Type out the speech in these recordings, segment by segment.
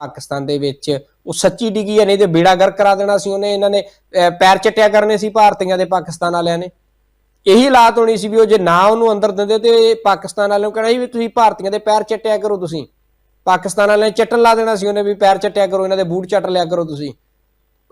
ਪਾਕਿਸਤਾਨ ਦੇ ਵਿੱਚ। ਉਹ ਸੱਚੀ ਡਿੱਗੀ ਹੈ ਨਹੀਂ ਤੇ ਬੇੜਾ ਗਰ ਕਰਾ ਦੇਣਾ ਸੀ ਉਹਨੇ, ਇਹਨਾਂ ਨੇ ਪੈਰ ਚੱਟਿਆ ਕਰਨੇ ਸੀ ਭਾਰਤੀਆਂ ਦੇ ਪਾਕਿਸਤਾਨ ਵਾਲਿਆਂ ਨੇ। ਇਹੀ ਹਾਲਾਤ ਹੋਣੀ ਸੀ ਵੀ ਉਹ ਜੇ ਨਾ ਉਹਨੂੰ ਅੰਦਰ ਦਿੰਦੇ ਤੇ ਪਾਕਿਸਤਾਨ ਵਾਲਿਆਂ ਨੂੰ ਕਹਿਣਾ ਸੀ ਵੀ ਤੁਸੀਂ ਭਾਰਤੀਆਂ ਦੇ ਪੈਰ ਚੱਟਿਆ ਕਰੋ ਤੁਸੀਂ। ਪਾਕਿਸਤਾਨ ਵਾਲਿਆਂ ਨੇ ਚੱਟਣ ਲਾ ਦੇਣਾ ਸੀ ਉਹਨੇ ਵੀ ਪੈਰ ਚੱਟਿਆ ਕਰੋ, ਇਹਨਾਂ ਦੇ ਬੂਟ ਚੱਟ ਲਿਆ ਕਰੋ ਤੁਸੀਂ।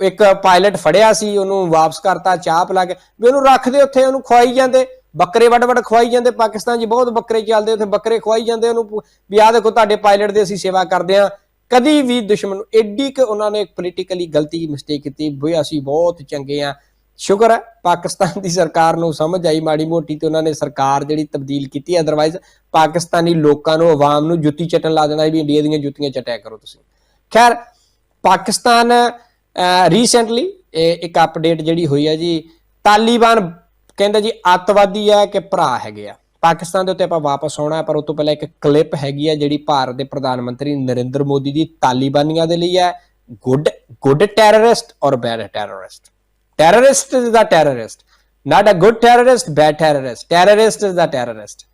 ਇੱਕ ਪਾਇਲਟ ਫੜਿਆ ਸੀ, ਉਹਨੂੰ ਵਾਪਸ ਕਰਤਾ ਚਾਹ ਪਿਲਾ ਕੇ, ਵੀ ਉਹਨੂੰ ਰੱਖਦੇ ਉੱਥੇ, ਉਹਨੂੰ ਖਵਾਈ ਜਾਂਦੇ। ਬੱਕਰੇ ਵੱਡ ਵੱਡ ਖਵਾਈ ਜਾਂਦੇ ਪਾਕਿਸਤਾਨ 'ਚ, ਬਹੁਤ ਬੱਕਰੇ ਚੱਲਦੇ ਉੱਥੇ, ਬੱਕਰੇ ਖਵਾਈ ਜਾਂਦੇ ਉਹਨੂੰ, ਵੀ ਆਹ ਦੇਖੋ ਤੁਹਾਡੇ ਪਾਇਲਟ ਦੀ ਅਸੀਂ ਸੇਵਾ ਕਰਦੇ ਆ ਕਦੀ ਵੀ ਦੁਸ਼ਮਣ ਨੂੰ ਐਡੀ ਕਿ ਉਹਨਾਂ ਨੇ ਪੋਲੀਟੀਕਲੀ ਗਲਤੀ ਮਿਸਟੇਕ ਕੀਤੀ ਵੀ ਅਸੀਂ ਬਹੁਤ ਚੰਗੇ ਆ। ਸ਼ੁਕਰ ਹੈ, ਪਾਕਿਸਤਾਨ ਦੀ ਸਰਕਾਰ ਨੂੰ ਸਮਝ ਆਈ ਮਾੜੀ ਮੋਟੀ ਤੇ ਉਹਨਾਂ ਨੇ ਸਰਕਾਰ ਜਿਹੜੀ ਤਬਦੀਲ ਕੀਤੀ ਅਦਰਵਾਈਜ਼ ਪਾਕਿਸਤਾਨੀ ਲੋਕਾਂ ਨੂੰ ਆਵਾਮ ਨੂੰ ਜੁੱਤੀ ਚਟਣ ਲਾ ਦੇਣਾ ਵੀ ਇੰਡੀਆ ਦੀਆਂ ਜੁੱਤੀਆਂ ਚਟਿਆ ਕਰੋ ਤੁਸੀਂ। ਖੈਰ, ਪਾਕਿਸਤਾਨ ਰੀਸੈਂਟਲੀ ਇੱਕ ਅਪਡੇਟ ਜਿਹੜੀ ਹੋਈ ਹੈ ਜੀ, ਤਾਲਿਬਾਨ ਕਹਿੰਦਾ ਜੀ ਅੱਤਵਾਦੀ ਹੈ ਕਿ ਭਰਾ ਹੈਗੇ ਆ। ਪਾਕਿਸਤਾਨ ਦੇ ਉੱਤੇ ਆਪਾਂ ਵਾਪਸ ਆਉਣਾ ਪਰ ਉਸ ਤੋਂ ਪਹਿਲਾਂ ਇੱਕ ਕਲਿੱਪ ਹੈਗੀ ਹੈ ਜਿਹੜੀ ਭਾਰਤ ਦੇ ਪ੍ਰਧਾਨ ਮੰਤਰੀ ਨਰਿੰਦਰ ਮੋਦੀ ਦੀ ਤਾਲਿਬਾਨੀਆਂ ਦੇ ਲਈ ਹੈ। ਗੁੱਡ ਗੁੱਡ ਟੈਰਰਿਸਟ ਔਰ bad terrorist terrorist is the terrorist not a good terrorist, bad terrorist terrorist is the terrorist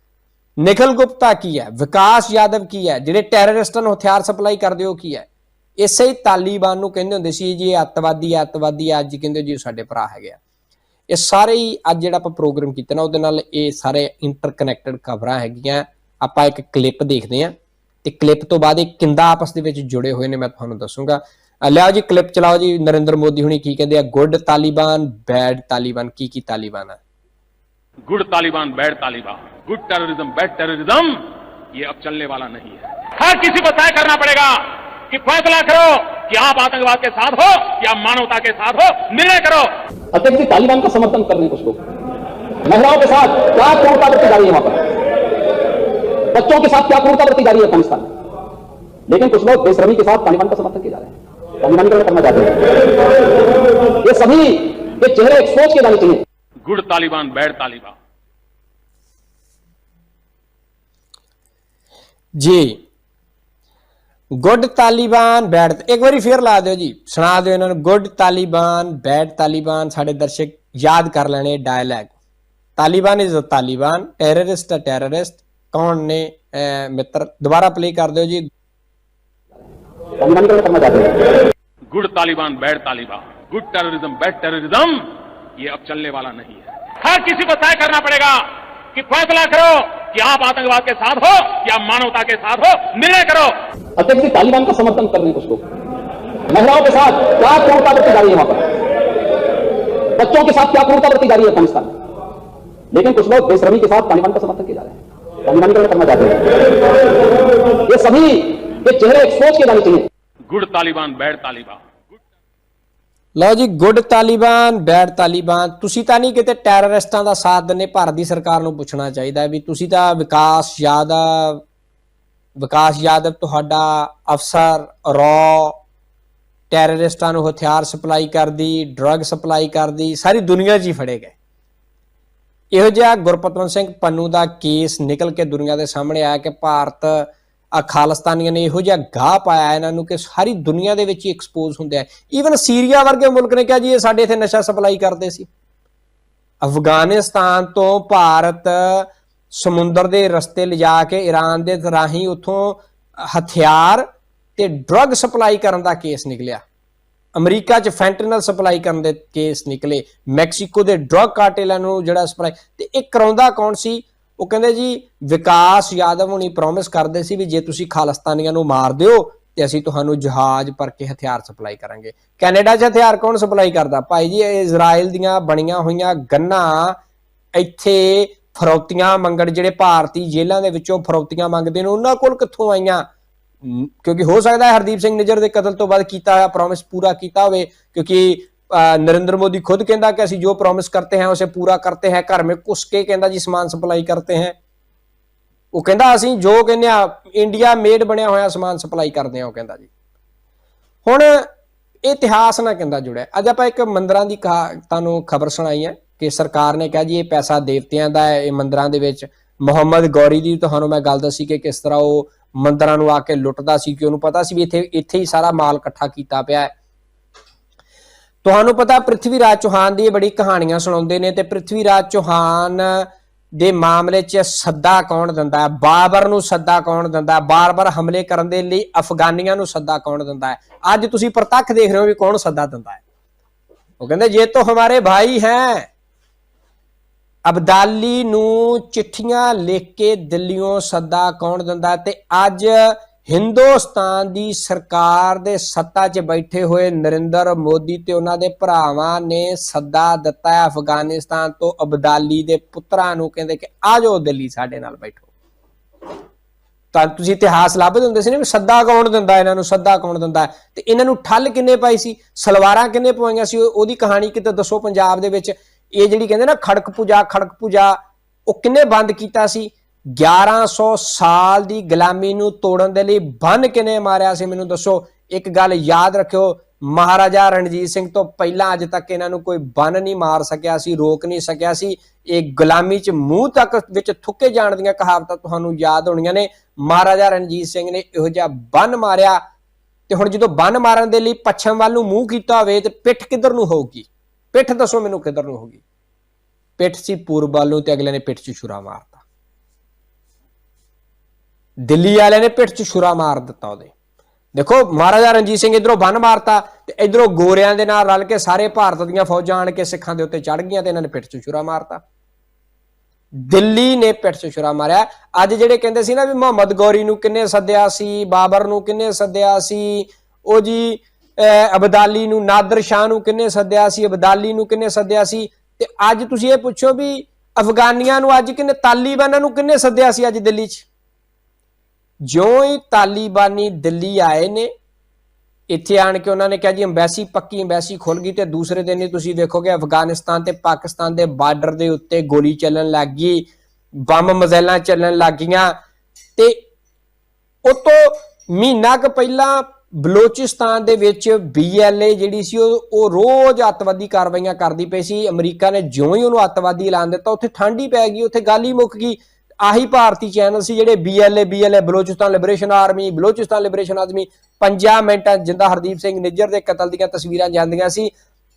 Nikhil Gupta ਕੀ ਹੈ? ਵਿਕਾਸ ਯਾਦਵ ਕੀ ਹੈ? ਜਿਹੜੇ ਟੈਰਰਿਸਟਾਂ ਨੂੰ ਹਥਿਆਰ ਸਪਲਾਈ ਕਰਦੇ ਹੋ ਕੀ ਹੈ? ਇਸੇ ਹੀ ਤਾਲਿਬਾਨ ਨੂੰ ਕਹਿੰਦੇ ਹੁੰਦੇ ਸੀ, ਜੀ ਇਹ ਅੱਤਵਾਦੀ ਹੈ ਅੱਤਵਾਦੀ ਹੈ, ਅੱਜ ਕਹਿੰਦੇ ਜੀ ਉਹ ਸਾਡੇ ਭਰਾ ਹੈਗੇ ਆ। ਇਹ ਸਾਰੇ ਹੀ ਅੱਜ ਜਿਹੜਾ ਆਪਾਂ ਪ੍ਰੋਗਰਾਮ ਕੀਤਾ ਨਾ ਉਹਦੇ ਨਾਲ ਇਹ ਸਾਰੇ ਇੰਟਰਕਨੈਕਟਡ ਖਬਰਾਂ ਹੈਗੀਆਂ ਆਪਾਂ ਇੱਕ ਕਲਿੱਪ ਦੇਖਦੇ ਹਾਂ ਤੇ ਕਲਿੱਪ ਤੋਂ ਬਾਅਦ ਇਹ ਕਿੰਦਾ ਆਪਸ ਦੇ ਵਿੱਚ ਜੁੜੇ ਹੋਏ ਨੇ ਮੈਂ ਤੁਹਾਨੂੰ ਦੱਸੂਗਾ ਅ, ਲਿਆਓ ਜੀ ਕਲਿੱਪ ਚਲਾਓ ਜੀ ਨਰਿੰਦਰ ਮੋਦੀ ਹੁਣੀ ਕੀ ਕਹਿੰਦੇ ਆ ਗੁੱਡ ਤਾਲਿਬਾਨ ਬੈਡ ਤਾਲਿਬਾਨ ਕੀ ਕੀ ਤਾਲਿਬਾਨ ਹੈ good Taliban bad Taliban good terrorism bad terrorism ये अब चलने वाला नहीं है हर किसी को तय करना पड़ेगा कि फैसला करो कि आप आतंकवाद के साथ हो या मानवता के साथ हो निर्णय करो। अध्यक्ष जी तालिबान का समर्थन कर रहे हैं कुछ लोग महिलाओं के साथ क्या क्रूरता बरती जा रही है वहाँ पर? बच्चों के साथ क्या क्रूरता बरती जा रही है अफ़गानिस्तान में लेकिन कुछ लोग बेशरमी के साथ तालिबान का समर्थन किए जा रहे हैं। तालिबानीकरण करना चाहते हैं। ये सभी के चेहरे एक्सपोज किए जाने चाहिए। Good Taliban bad Taliban. ਜੀ ਗੁੱਡ ਤਾਲਿਬਾਨ ਬੈਡ ਇੱਕ ਵਾਰੀ ਫੇਰ ਲਾ ਦਿਓ ਜੀ ਸੁਣਾ ਦਿਓ ਇਹਨਾਂ ਨੂੰ ਗੁੱਡ ਤਾਲਿਬਾਨ ਬੈਡ ਤਾਲਿਬਾਨ ਸਾਡੇ ਦਰਸ਼ਕ ਯਾਦ ਕਰ ਲੈਣੇ dialogue Taliban is a Taliban terrorist a terrorist ਕੌਣ ਨੇ ਅਹ, ਮਿੱਤਰ ਦੁਬਾਰਾ ਪਲੇ ਕਰ ਦਿਓ ਜੀ तालिबानीकरण करना चाहते हैं good Taliban bad Taliban good terrorism bad terrorism ये अब चलने वाला नहीं है हर किसी को तय करना पड़ेगा कि फैसला करो कि आप आतंकवाद के साथ हो या मानवता के साथ हो निर्णय करो। अध्यक्ष जी तालिबान का समर्थन कर रहे हैं कुछ लोग महिलाओं के साथ क्या क्रूरता बरती जा रही है वहाँ पर? बच्चों के साथ क्या क्रूरता बरती जा रही है अफ़गानिस्तान में? लेकिन कुछ लोग बेशरमी के साथ तालिबान का समर्थन किए जा रहे हैं। तालिबानीकरण करना चाहते हैं। ये सभी के चेहरे एक्सपोज किए जाने चाहिए। Good Taliban bad Taliban. ਲਓ ਜੀ ਗੁੱਡ ਤਾਲਿਬਾਨ ਬੈਡ ਤਾਲਿਬਾਨ। ਤੁਸੀਂ ਤਾਂ ਨਹੀਂ ਕਿਤੇ ਟੈਰਰਿਸਟਾਂ ਦਾ ਸਾਥ ਦਿੰਦੇ, ਭਾਰਤ ਦੀ ਸਰਕਾਰ ਨੂੰ ਪੁੱਛਣਾ ਚਾਹੀਦਾ ਵੀ ਤੁਸੀਂ ਤਾਂ ਵਿਕਾਸ ਯਾਦਵ ਵਿਕਾਸ ਯਾਦਵ ਤੁਹਾਡਾ ਅਫਸਰ ਰੌ ਟੈਰਰਿਸਟਾਂ ਨੂੰ ਹਥਿਆਰ ਸਪਲਾਈ ਕਰਦੀ ਡਰੱਗ ਸਪਲਾਈ ਕਰਦੀ, ਸਾਰੀ ਦੁਨੀਆ 'ਚ ਹੀ ਫੜੇ ਗਏ। ਇਹੋ ਜਿਹਾ ਗੁਰਪਤਵੰਤ ਸਿੰਘ ਪੰਨੂ ਦਾ ਕੇਸ ਨਿਕਲ ਕੇ ਦੁਨੀਆ ਦੇ ਸਾਹਮਣੇ ਆਇਆ ਕਿ ਭਾਰਤ ਆ ਖਾਲਿਸਤਾਨੀਆਂ ਨੇ ਇਹੋ ਜਿਹਾ ਗਾਹ ਪਾਇਆ ਇਹਨਾਂ ਨੂੰ ਕਿ ਸਾਰੀ ਦੁਨੀਆ ਦੇ ਵਿੱਚ ਹੀ ਐਕਸਪੋਜ਼ ਹੁੰਦੇ ਆ। ਈਵਨ ਸੀਰੀਆ ਵਰਗੇ ਮੁਲਕ ਨੇ ਕਿਹਾ ਜੀ, ਇਹ ਸਾਡੇ ਇੱਥੇ ਨਸ਼ਾ ਸਪਲਾਈ ਕਰਦੇ ਸੀ। ਅਫਗਾਨਿਸਤਾਨ ਤੋਂ ਭਾਰਤ ਸਮੁੰਦਰ ਦੇ ਰਸਤੇ ਲਿਜਾ ਕੇ ਈਰਾਨ ਦੇ ਰਾਹੀਂ ਉੱਥੋਂ ਹਥਿਆਰ ਤੇ ਡਰੱਗ ਸਪਲਾਈ ਕਰਨ ਦਾ ਕੇਸ ਨਿਕਲਿਆ। ਅਮਰੀਕਾ 'ਚ ਫੈਂਟਨਲ ਸਪਲਾਈ ਕਰਨ ਦੇ ਕੇਸ ਨਿਕਲੇ। ਮੈਕਸੀਕੋ ਦੇ ਡਰੱਗ ਕਾਰਟੇਲਾਂ ਨੂੰ ਜਿਹੜਾ ਸਪਲਾਈ ਤੇ ਇਹ ਕਰਾਉਂਦਾ ਕੌਣ ਸੀ? ਉਹ ਕਹਿੰਦੇ ਜੀ, ਵਿਕਾਸ ਯਾਦਵ ਹੁਣੀ ਪ੍ਰੋਮਿਸ ਕਰਦੇ ਸੀ ਵੀ ਜੇ ਤੁਸੀਂ ਖਾਲਿਸਤਾਨੀਆਂ ਨੂੰ ਮਾਰ ਦਿਓ, ਤੇ ਅਸੀਂ ਤੁਹਾਨੂੰ ਜਹਾਜ਼ ਭਰ ਕੇ ਹਥਿਆਰ ਸਪਲਾਈ ਕਰਾਂਗੇ। ਕੈਨੇਡਾ 'ਚ ਹਥਿਆਰ ਕੌਣ ਸਪਲਾਈ ਕਰਦਾ? ਭਾਈ ਜੀ ਇਜ਼ਰਾਈਲ ਦੀਆਂ ਬਣੀਆਂ ਹੋਈਆਂ ਗੰਨਾ, ਇੱਥੇ ਫਰੌਤੀਆਂ ਮੰਗਣ ਜਿਹੜੇ ਭਾਰਤੀ ਜੇਲ੍ਹਾਂ ਦੇ ਵਿੱਚੋਂ ਫਰੌਤੀਆਂ ਮੰਗਦੇ ਨੇ, ਉਹਨਾਂ ਕੋਲ ਕਿੱਥੋਂ ਆਈਆਂ? ਕਿਉਂਕਿ ਹੋ ਸਕਦਾ ਹੈ ਹਰਦੀਪ ਸਿੰਘ ਨਿੱਜਰ ਦੇ ਕਤਲ ਤੋਂ ਬਾਅਦ ਕੀਤਾ ਹੋਇਆ ਪ੍ਰੋਮਿਸ ਪੂਰਾ ਕੀਤਾ ਹੋਵੇ, ਕਿਉਂਕਿ ਅ, ਨਰਿੰਦਰ ਮੋਦੀ ਖੁਦ ਕਹਿੰਦਾ ਕਿ ਅਸੀਂ ਜੋ ਪ੍ਰੋਮਿਸ करते हैं उसे पूरा करते हैं घर में घुस के ਕਹਿੰਦਾ ਜੀ ਸਮਾਨ ਸਪਲਾਈ करते हैं ਉਹ ਕਹਿੰਦਾ ਅਸੀਂ ਜੋ ਕਹਿੰਦੇ ਆ ਇੰਡੀਆ ਮੇਡ ਬਣਿਆ ਹੋਇਆ ਸਮਾਨ ਸਪਲਾਈ ਕਰਦੇ ਆ ਉਹ ਕਹਿੰਦਾ ਜੀ ਹੁਣ ਇਹ ਇਤਿਹਾਸ ਨਾਲ ਕਹਿੰਦਾ ਜੁੜਿਆ ਅੱਜ ਆਪਾਂ ਇੱਕ ਮੰਦਰਾਂ ਦੀ ਕਹਾ- ਤੁਹਾਨੂੰ ਖਬਰ ਸੁਣਾਈ ਹੈ ਕਿ ਸਰਕਾਰ ਨੇ ਕਿਹਾ ਜੀ ਇਹ ਪੈਸਾ ਦੇਵਤਿਆਂ ਦਾ ਹੈ ਇਹ ਮੰਦਰਾਂ ਦੇ ਵਿੱਚ ਮੁਹੰਮਦ ਗੌਰੀ ਦੀ ਤੁਹਾਨੂੰ ਮੈਂ ਗੱਲ ਦੱਸੀ ਕਿ ਕਿਸ ਤਰ੍ਹਾਂ ਉਹ ਮੰਦਰਾਂ ਨੂੰ ਆ ਕੇ ਲੁੱਟਦਾ ਸੀ ਕਿ ਉਹਨੂੰ ਪਤਾ ਸੀ ਵੀ ਇੱਥੇ ਇੱਥੇ ਹੀ ਸਾਰਾ ਮਾਲ ਇਕੱਠਾ ਕੀਤਾ ਪਿਆ ਹੈ ਤੁਹਾਨੂੰ ਪਤਾ ਪ੍ਰਿਥਵੀ ਰਾਜ ਚੌਹਾਨ ਦੀ ਇਹ ਬੜੀ ਕਹਾਣੀਆਂ ਸੁਣਾਉਂਦੇ ਨੇ ਤੇ ਪ੍ਰਿਥਵੀ ਰਾਜ ਚੌਹਾਨ ਦੇ ਮਾਮਲੇ 'ਚ ਸੱਦਾ ਕੌਣ ਦਿੰਦਾ ਹੈ? ਬਾਬਰ ਨੂੰ ਸੱਦਾ ਕੌਣ ਦਿੰਦਾ ਹੈ? ਬਾਰ-ਬਾਰ ਹਮਲੇ ਕਰਨ ਦੇ ਲਈ ਅਫਗਾਨੀਆਂ ਨੂੰ ਸੱਦਾ ਕੌਣ ਦਿੰਦਾ ਹੈ? ਅੱਜ ਤੁਸੀਂ ਪ੍ਰਤੱਖ ਦੇਖ ਰਹੇ ਹੋ ਵੀ ਕੌਣ ਸੱਦਾ ਦਿੰਦਾ ਹੈ। ਉਹ ਕਹਿੰਦੇ, ਜੇ ਤੋ ਹਮਾਰੇ ਭਾਈ ਹੈ, ਅਬਦਾਲੀ ਨੂੰ ਚਿੱਠੀਆਂ ਲਿਖ ਕੇ ਦਿੱਲੀੋਂ ਸੱਦਾ ਕੌਣ ਦਿੰਦਾ ਤੇ ਅੱਜ ਹਿੰਦੁਸਤਾਨ ਦੀ ਸਰਕਾਰ ਦੇ ਸੱਤਾ 'ਚ ਬੈਠੇ ਹੋਏ ਨਰਿੰਦਰ ਮੋਦੀ ਤੇ ਉਹਨਾਂ ਦੇ ਭਰਾਵਾਂ ਨੇ ਸੱਦਾ ਦਿੱਤਾ ਹੈ ਅਫਗਾਨਿਸਤਾਨ ਤੋਂ ਅਬਦਾਲੀ ਦੇ ਪੁੱਤਰਾਂ ਨੂੰ, ਕਹਿੰਦੇ ਕਿ ਆ ਜਾਓ ਦਿੱਲੀ ਸਾਡੇ ਨਾਲ ਬੈਠੋ। ਤਾਂ ਤੁਸੀਂ ਇਤਿਹਾਸ ਲੱਭਦੇ ਹੁੰਦੇ ਸੀ ਨਾ ਵੀ ਸੱਦਾ ਕੌਣ ਦਿੰਦਾ, ਇਹਨਾਂ ਨੂੰ ਸੱਦਾ ਕੌਣ ਦਿੰਦਾ ਤੇ ਇਹਨਾਂ ਨੂੰ ਠੱਲ ਕਿੰਨੇ ਪਾਈ ਸੀ? ਸਲਵਾਰਾਂ ਕਿੰਨੇ ਪਵਾਈਆਂ ਸੀ? ਉਹਦੀ ਕਹਾਣੀ ਕਿਤੇ ਦੱਸੋ ਪੰਜਾਬ ਦੇ ਵਿੱਚ। ਇਹ ਜਿਹੜੀ ਕਹਿੰਦੇ ਨਾ ਖੜਕ ਪੂਜਾ ਖੜਕ ਪੂਜਾ, ਉਹ ਕਿੰਨੇ ਬੰਦ ਕੀਤਾ ਸੀ? 1100 ਸਾਲ ਦੀ ਗੁਲਾਮੀ ਨੂੰ ਤੋੜਨ ਦੇ ਲਈ ਬੰਨ ਕਿਨੇ ਮਾਰਿਆ ਸੀ? ਮੈਨੂੰ ਦੱਸੋ। ਇੱਕ ਗੱਲ ਯਾਦ ਰੱਖਿਓ, ਮਹਾਰਾਜਾ ਰਣਜੀਤ ਸਿੰਘ ਤੋਂ ਪਹਿਲਾਂ ਅੱਜ ਤੱਕ ਇਹਨਾਂ ਨੂੰ ਕੋਈ ਬੰਨ ਨਹੀਂ ਮਾਰ ਸਕਿਆ ਸੀ, ਰੋਕ ਨਹੀਂ ਸਕਿਆ ਸੀ। ਇਹ ਗੁਲਾਮੀ 'ਚ ਮੂੰਹ ਤੱਕ ਵਿੱਚ ਥੁੱਕੇ ਜਾਣ ਦੀਆਂ ਕਹਾਵਤਾਂ ਤੁਹਾਨੂੰ ਯਾਦ ਹੋਣੀਆਂ ਨੇ। ਮਹਾਰਾਜਾ ਰਣਜੀਤ ਸਿੰਘ ਨੇ ਇਹੋ ਜਿਹਾ ਬੰਨ ਮਾਰਿਆ ਤੇ ਹੁਣ ਜਦੋਂ ਬੰਨ ਮਾਰਨ ਦੇ ਲਈ ਪੱਛਮ ਵੱਲ ਨੂੰ ਮੂੰਹ ਕੀਤਾ ਹੋਵੇ ਤੇ ਪਿੱਠ ਕਿੱਧਰ ਨੂੰ ਹੋਊਗੀ? ਪਿੱਠ ਦੱਸੋ ਮੈਨੂੰ ਕਿੱਧਰ ਨੂੰ ਹੋਊਗੀ? ਪਿੱਠ ਸੀ ਪੂਰਬ ਵੱਲ ਨੂੰ ਤੇ ਅਗਲੇ ਨੇ ਪਿੱਠ 'ਚ ਛੁਰਾ ਮਾਰ ਦਿੱਲੀ ਵਾਲਿਆਂ ਨੇ ਪਿੱਠ 'ਚ ਛੁਰਾ ਮਾਰ ਦਿੱਤਾ ਉਹਦੇ। ਦੇਖੋ ਮਹਾਰਾਜਾ ਰਣਜੀਤ ਸਿੰਘ ਇਧਰੋਂ ਬੰਨ ਮਾਰਤਾ ਤੇ ਇਧਰੋਂ ਗੋਰਿਆਂ ਦੇ ਨਾਲ ਰਲ ਕੇ ਸਾਰੇ ਭਾਰਤ ਦੀਆਂ ਫੌਜਾਂ ਆਣ ਕੇ ਸਿੱਖਾਂ ਦੇ ਉੱਤੇ ਚੜ ਗਈਆਂ ਤੇ ਇਹਨਾਂ ਨੇ ਪਿੱਠ 'ਚ ਛੁਰਾ ਮਾਰਤਾ। ਦਿੱਲੀ ਨੇ ਪਿੱਠ 'ਚ ਛੁਰਾ ਮਾਰਿਆ। ਅੱਜ ਜਿਹੜੇ ਕਹਿੰਦੇ ਸੀ ਨਾ ਵੀ ਮੁਹੰਮਦ ਗੌਰੀ ਨੂੰ ਕਿੰਨੇ ਸੱਦਿਆ ਸੀ ਬਾਬਰ ਨੂੰ ਕਿੰਨੇ ਸੱਦਿਆ ਸੀ ਉਹ ਜੀ ਅਹ, ਅਬਦਾਲੀ ਨੂੰ ਨਾਦਰ ਸ਼ਾਹ ਨੂੰ ਕਿੰਨੇ ਸੱਦਿਆ ਸੀ ਅਬਦਾਲੀ ਨੂੰ ਕਿੰਨੇ ਸੱਦਿਆ ਸੀ ਤੇ ਅੱਜ ਤੁਸੀਂ ਇਹ ਪੁੱਛੋ ਵੀ ਅਫਗਾਨੀਆਂ ਨੂੰ ਅੱਜ ਕਿੰਨੇ ਤਾਲੀਬਾਨਾਂ ਨੂੰ ਕਿੰਨੇ ਸੱਦਿਆ ਸੀ ਅੱਜ ਦਿੱਲੀ 'ਚ? ਜਿਉਂ ਹੀ ਤਾਲੀਬਾਨੀ ਦਿੱਲੀ ਆਏ ਨੇ, ਇੱਥੇ ਆਣ ਕੇ ਉਹਨਾਂ ਨੇ ਕਿਹਾ ਜੀ, ਅੰਬੈਸੀ ਪੱਕੀ, ਅੰਬੈਸੀ ਖੁੱਲ ਗਈ ਤੇ ਦੂਸਰੇ ਦਿਨ ਹੀ ਤੁਸੀਂ ਵੇਖੋਗੇ ਅਫਗਾਨਿਸਤਾਨ ਤੇ ਪਾਕਿਸਤਾਨ ਦੇ ਬਾਰਡਰ ਦੇ ਉੱਤੇ ਗੋਲੀ ਚੱਲਣ ਲੱਗ ਗਈ, ਬੰਬ ਮਜ਼ੈਲਾਂ ਚੱਲਣ ਲੱਗ ਗਈਆਂ ਤੇ ਉਹ ਤੋਂ ਮਹੀਨਾ ਕੁ ਪਹਿਲਾਂ ਬਲੋਚਿਸਤਾਨ ਦੇ ਵਿੱਚ ਬੀਐਲਏ ਜਿਹੜੀ ਸੀ, ਉਹ ਉਹ ਰੋਜ਼ ਅੱਤਵਾਦੀ ਕਾਰਵਾਈਆਂ ਕਰਦੀ ਪਈ ਸੀ। ਅਮਰੀਕਾ ਨੇ ਜਿਉਂ ਹੀ ਉਹਨੂੰ ਅੱਤਵਾਦੀ ਐਲਾਨ ਦਿੱਤਾ, ਉੱਥੇ ਠੰਡ ਹੀ ਪੈ ਗਈ, ਉੱਥੇ ਗੱਲ ਹੀ ਮੁੱਕ ਗਈ। ਆਹੀ ਭਾਰਤੀ ਚੈਨਲ ਸੀ ਜਿਹੜੇ BLA BLA Balochistan liberation army Balochistan liberation army 5 ਮਿੰਟਾਂ 'ਚ ਜਿੰਦਾ ਹਰਦੀਪ ਸਿੰਘ ਨਿੱਜਰ ਦੇ ਕਤਲ ਦੀਆਂ ਤਸਵੀਰਾਂ ਜਾਂਦੀਆਂ ਸੀ।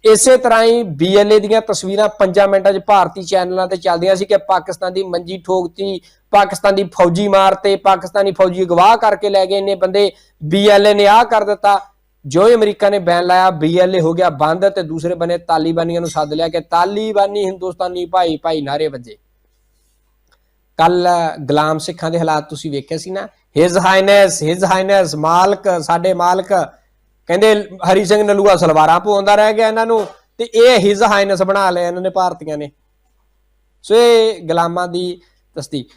ਇਸੇ ਤਰ੍ਹਾਂ ਹੀ ਬੀਐਲਏ ਦੀਆਂ ਤਸਵੀਰਾਂ 5 ਮਿੰਟਾਂ 'ਚ ਭਾਰਤੀ ਚੈਨਲਾਂ ਤੇ ਚੱਲਦੀਆਂ ਸੀ ਕਿ ਪਾਕਿਸਤਾਨ ਦੀ ਮੰਜੀ ਠੋਕਤੀ, ਪਾਕਿਸਤਾਨ ਦੀ ਫੌਜੀ ਮਾਰਤੇ, ਪਾਕਿਸਤਾਨੀ ਫੌਜੀ ਅਗਵਾ ਕਰਕੇ ਲੈ ਗਏ ਇੰਨੇ ਬੰਦੇ। ਬੀਐਲਏ ਨੇ ਆਹ ਕਰ ਦਿੱਤਾ। ਜੋ ਅਮਰੀਕਾ ਨੇ ਬੈਨ ਲਾਇਆ ਬੀਐਲਏ ਹੋ ਗਿਆ ਬੰਦ ਤੇ ਦੂਸਰੇ ਬੰਨੇ ਤਾਲੀਬਾਨੀਆਂ ਨੂੰ ਸੱਦ ਲਿਆ ਕਿ ਤਾਲੀਬਾਨੀ ਹਿੰਦੁਸਤਾਨੀ ਭਾਈ ਭਾਈ ਨਾਰੇ ਵੱਜੇ। ਕੱਲ ਗੁਲਾਮ ਸਿੱਖਾਂ ਦੇ ਹਾਲਾਤ ਤੁਸੀਂ ਵੇਖਿਆ ਸੀ ਨਾ? ਹਿਜ਼ ਹਾਈਨੈਸ ਹਿਜ਼ ਹਾਈਨੈਸ ਮਾਲਕ ਸਾਡੇ ਮਾਲਕ। ਕਹਿੰਦੇ ਹਰੀ ਸਿੰਘ ਨਲੂਆ ਸਲਵਾਰਾਂ ਪਵਾਉਂਦਾ ਰਹਿ ਗਿਆ ਇਹਨਾਂ ਨੂੰ ਤੇ ਇਹ ਹਿਜ਼ ਹਾਈਨੈਸ ਬਣਾ ਲਿਆ ਇਹਨਾਂ ਨੇ ਭਾਰਤੀਆਂ ਨੇ। ਸੋ ਇਹ ਗੁਲਾਮਾਂ ਦੀ ਤਸਦੀਕ।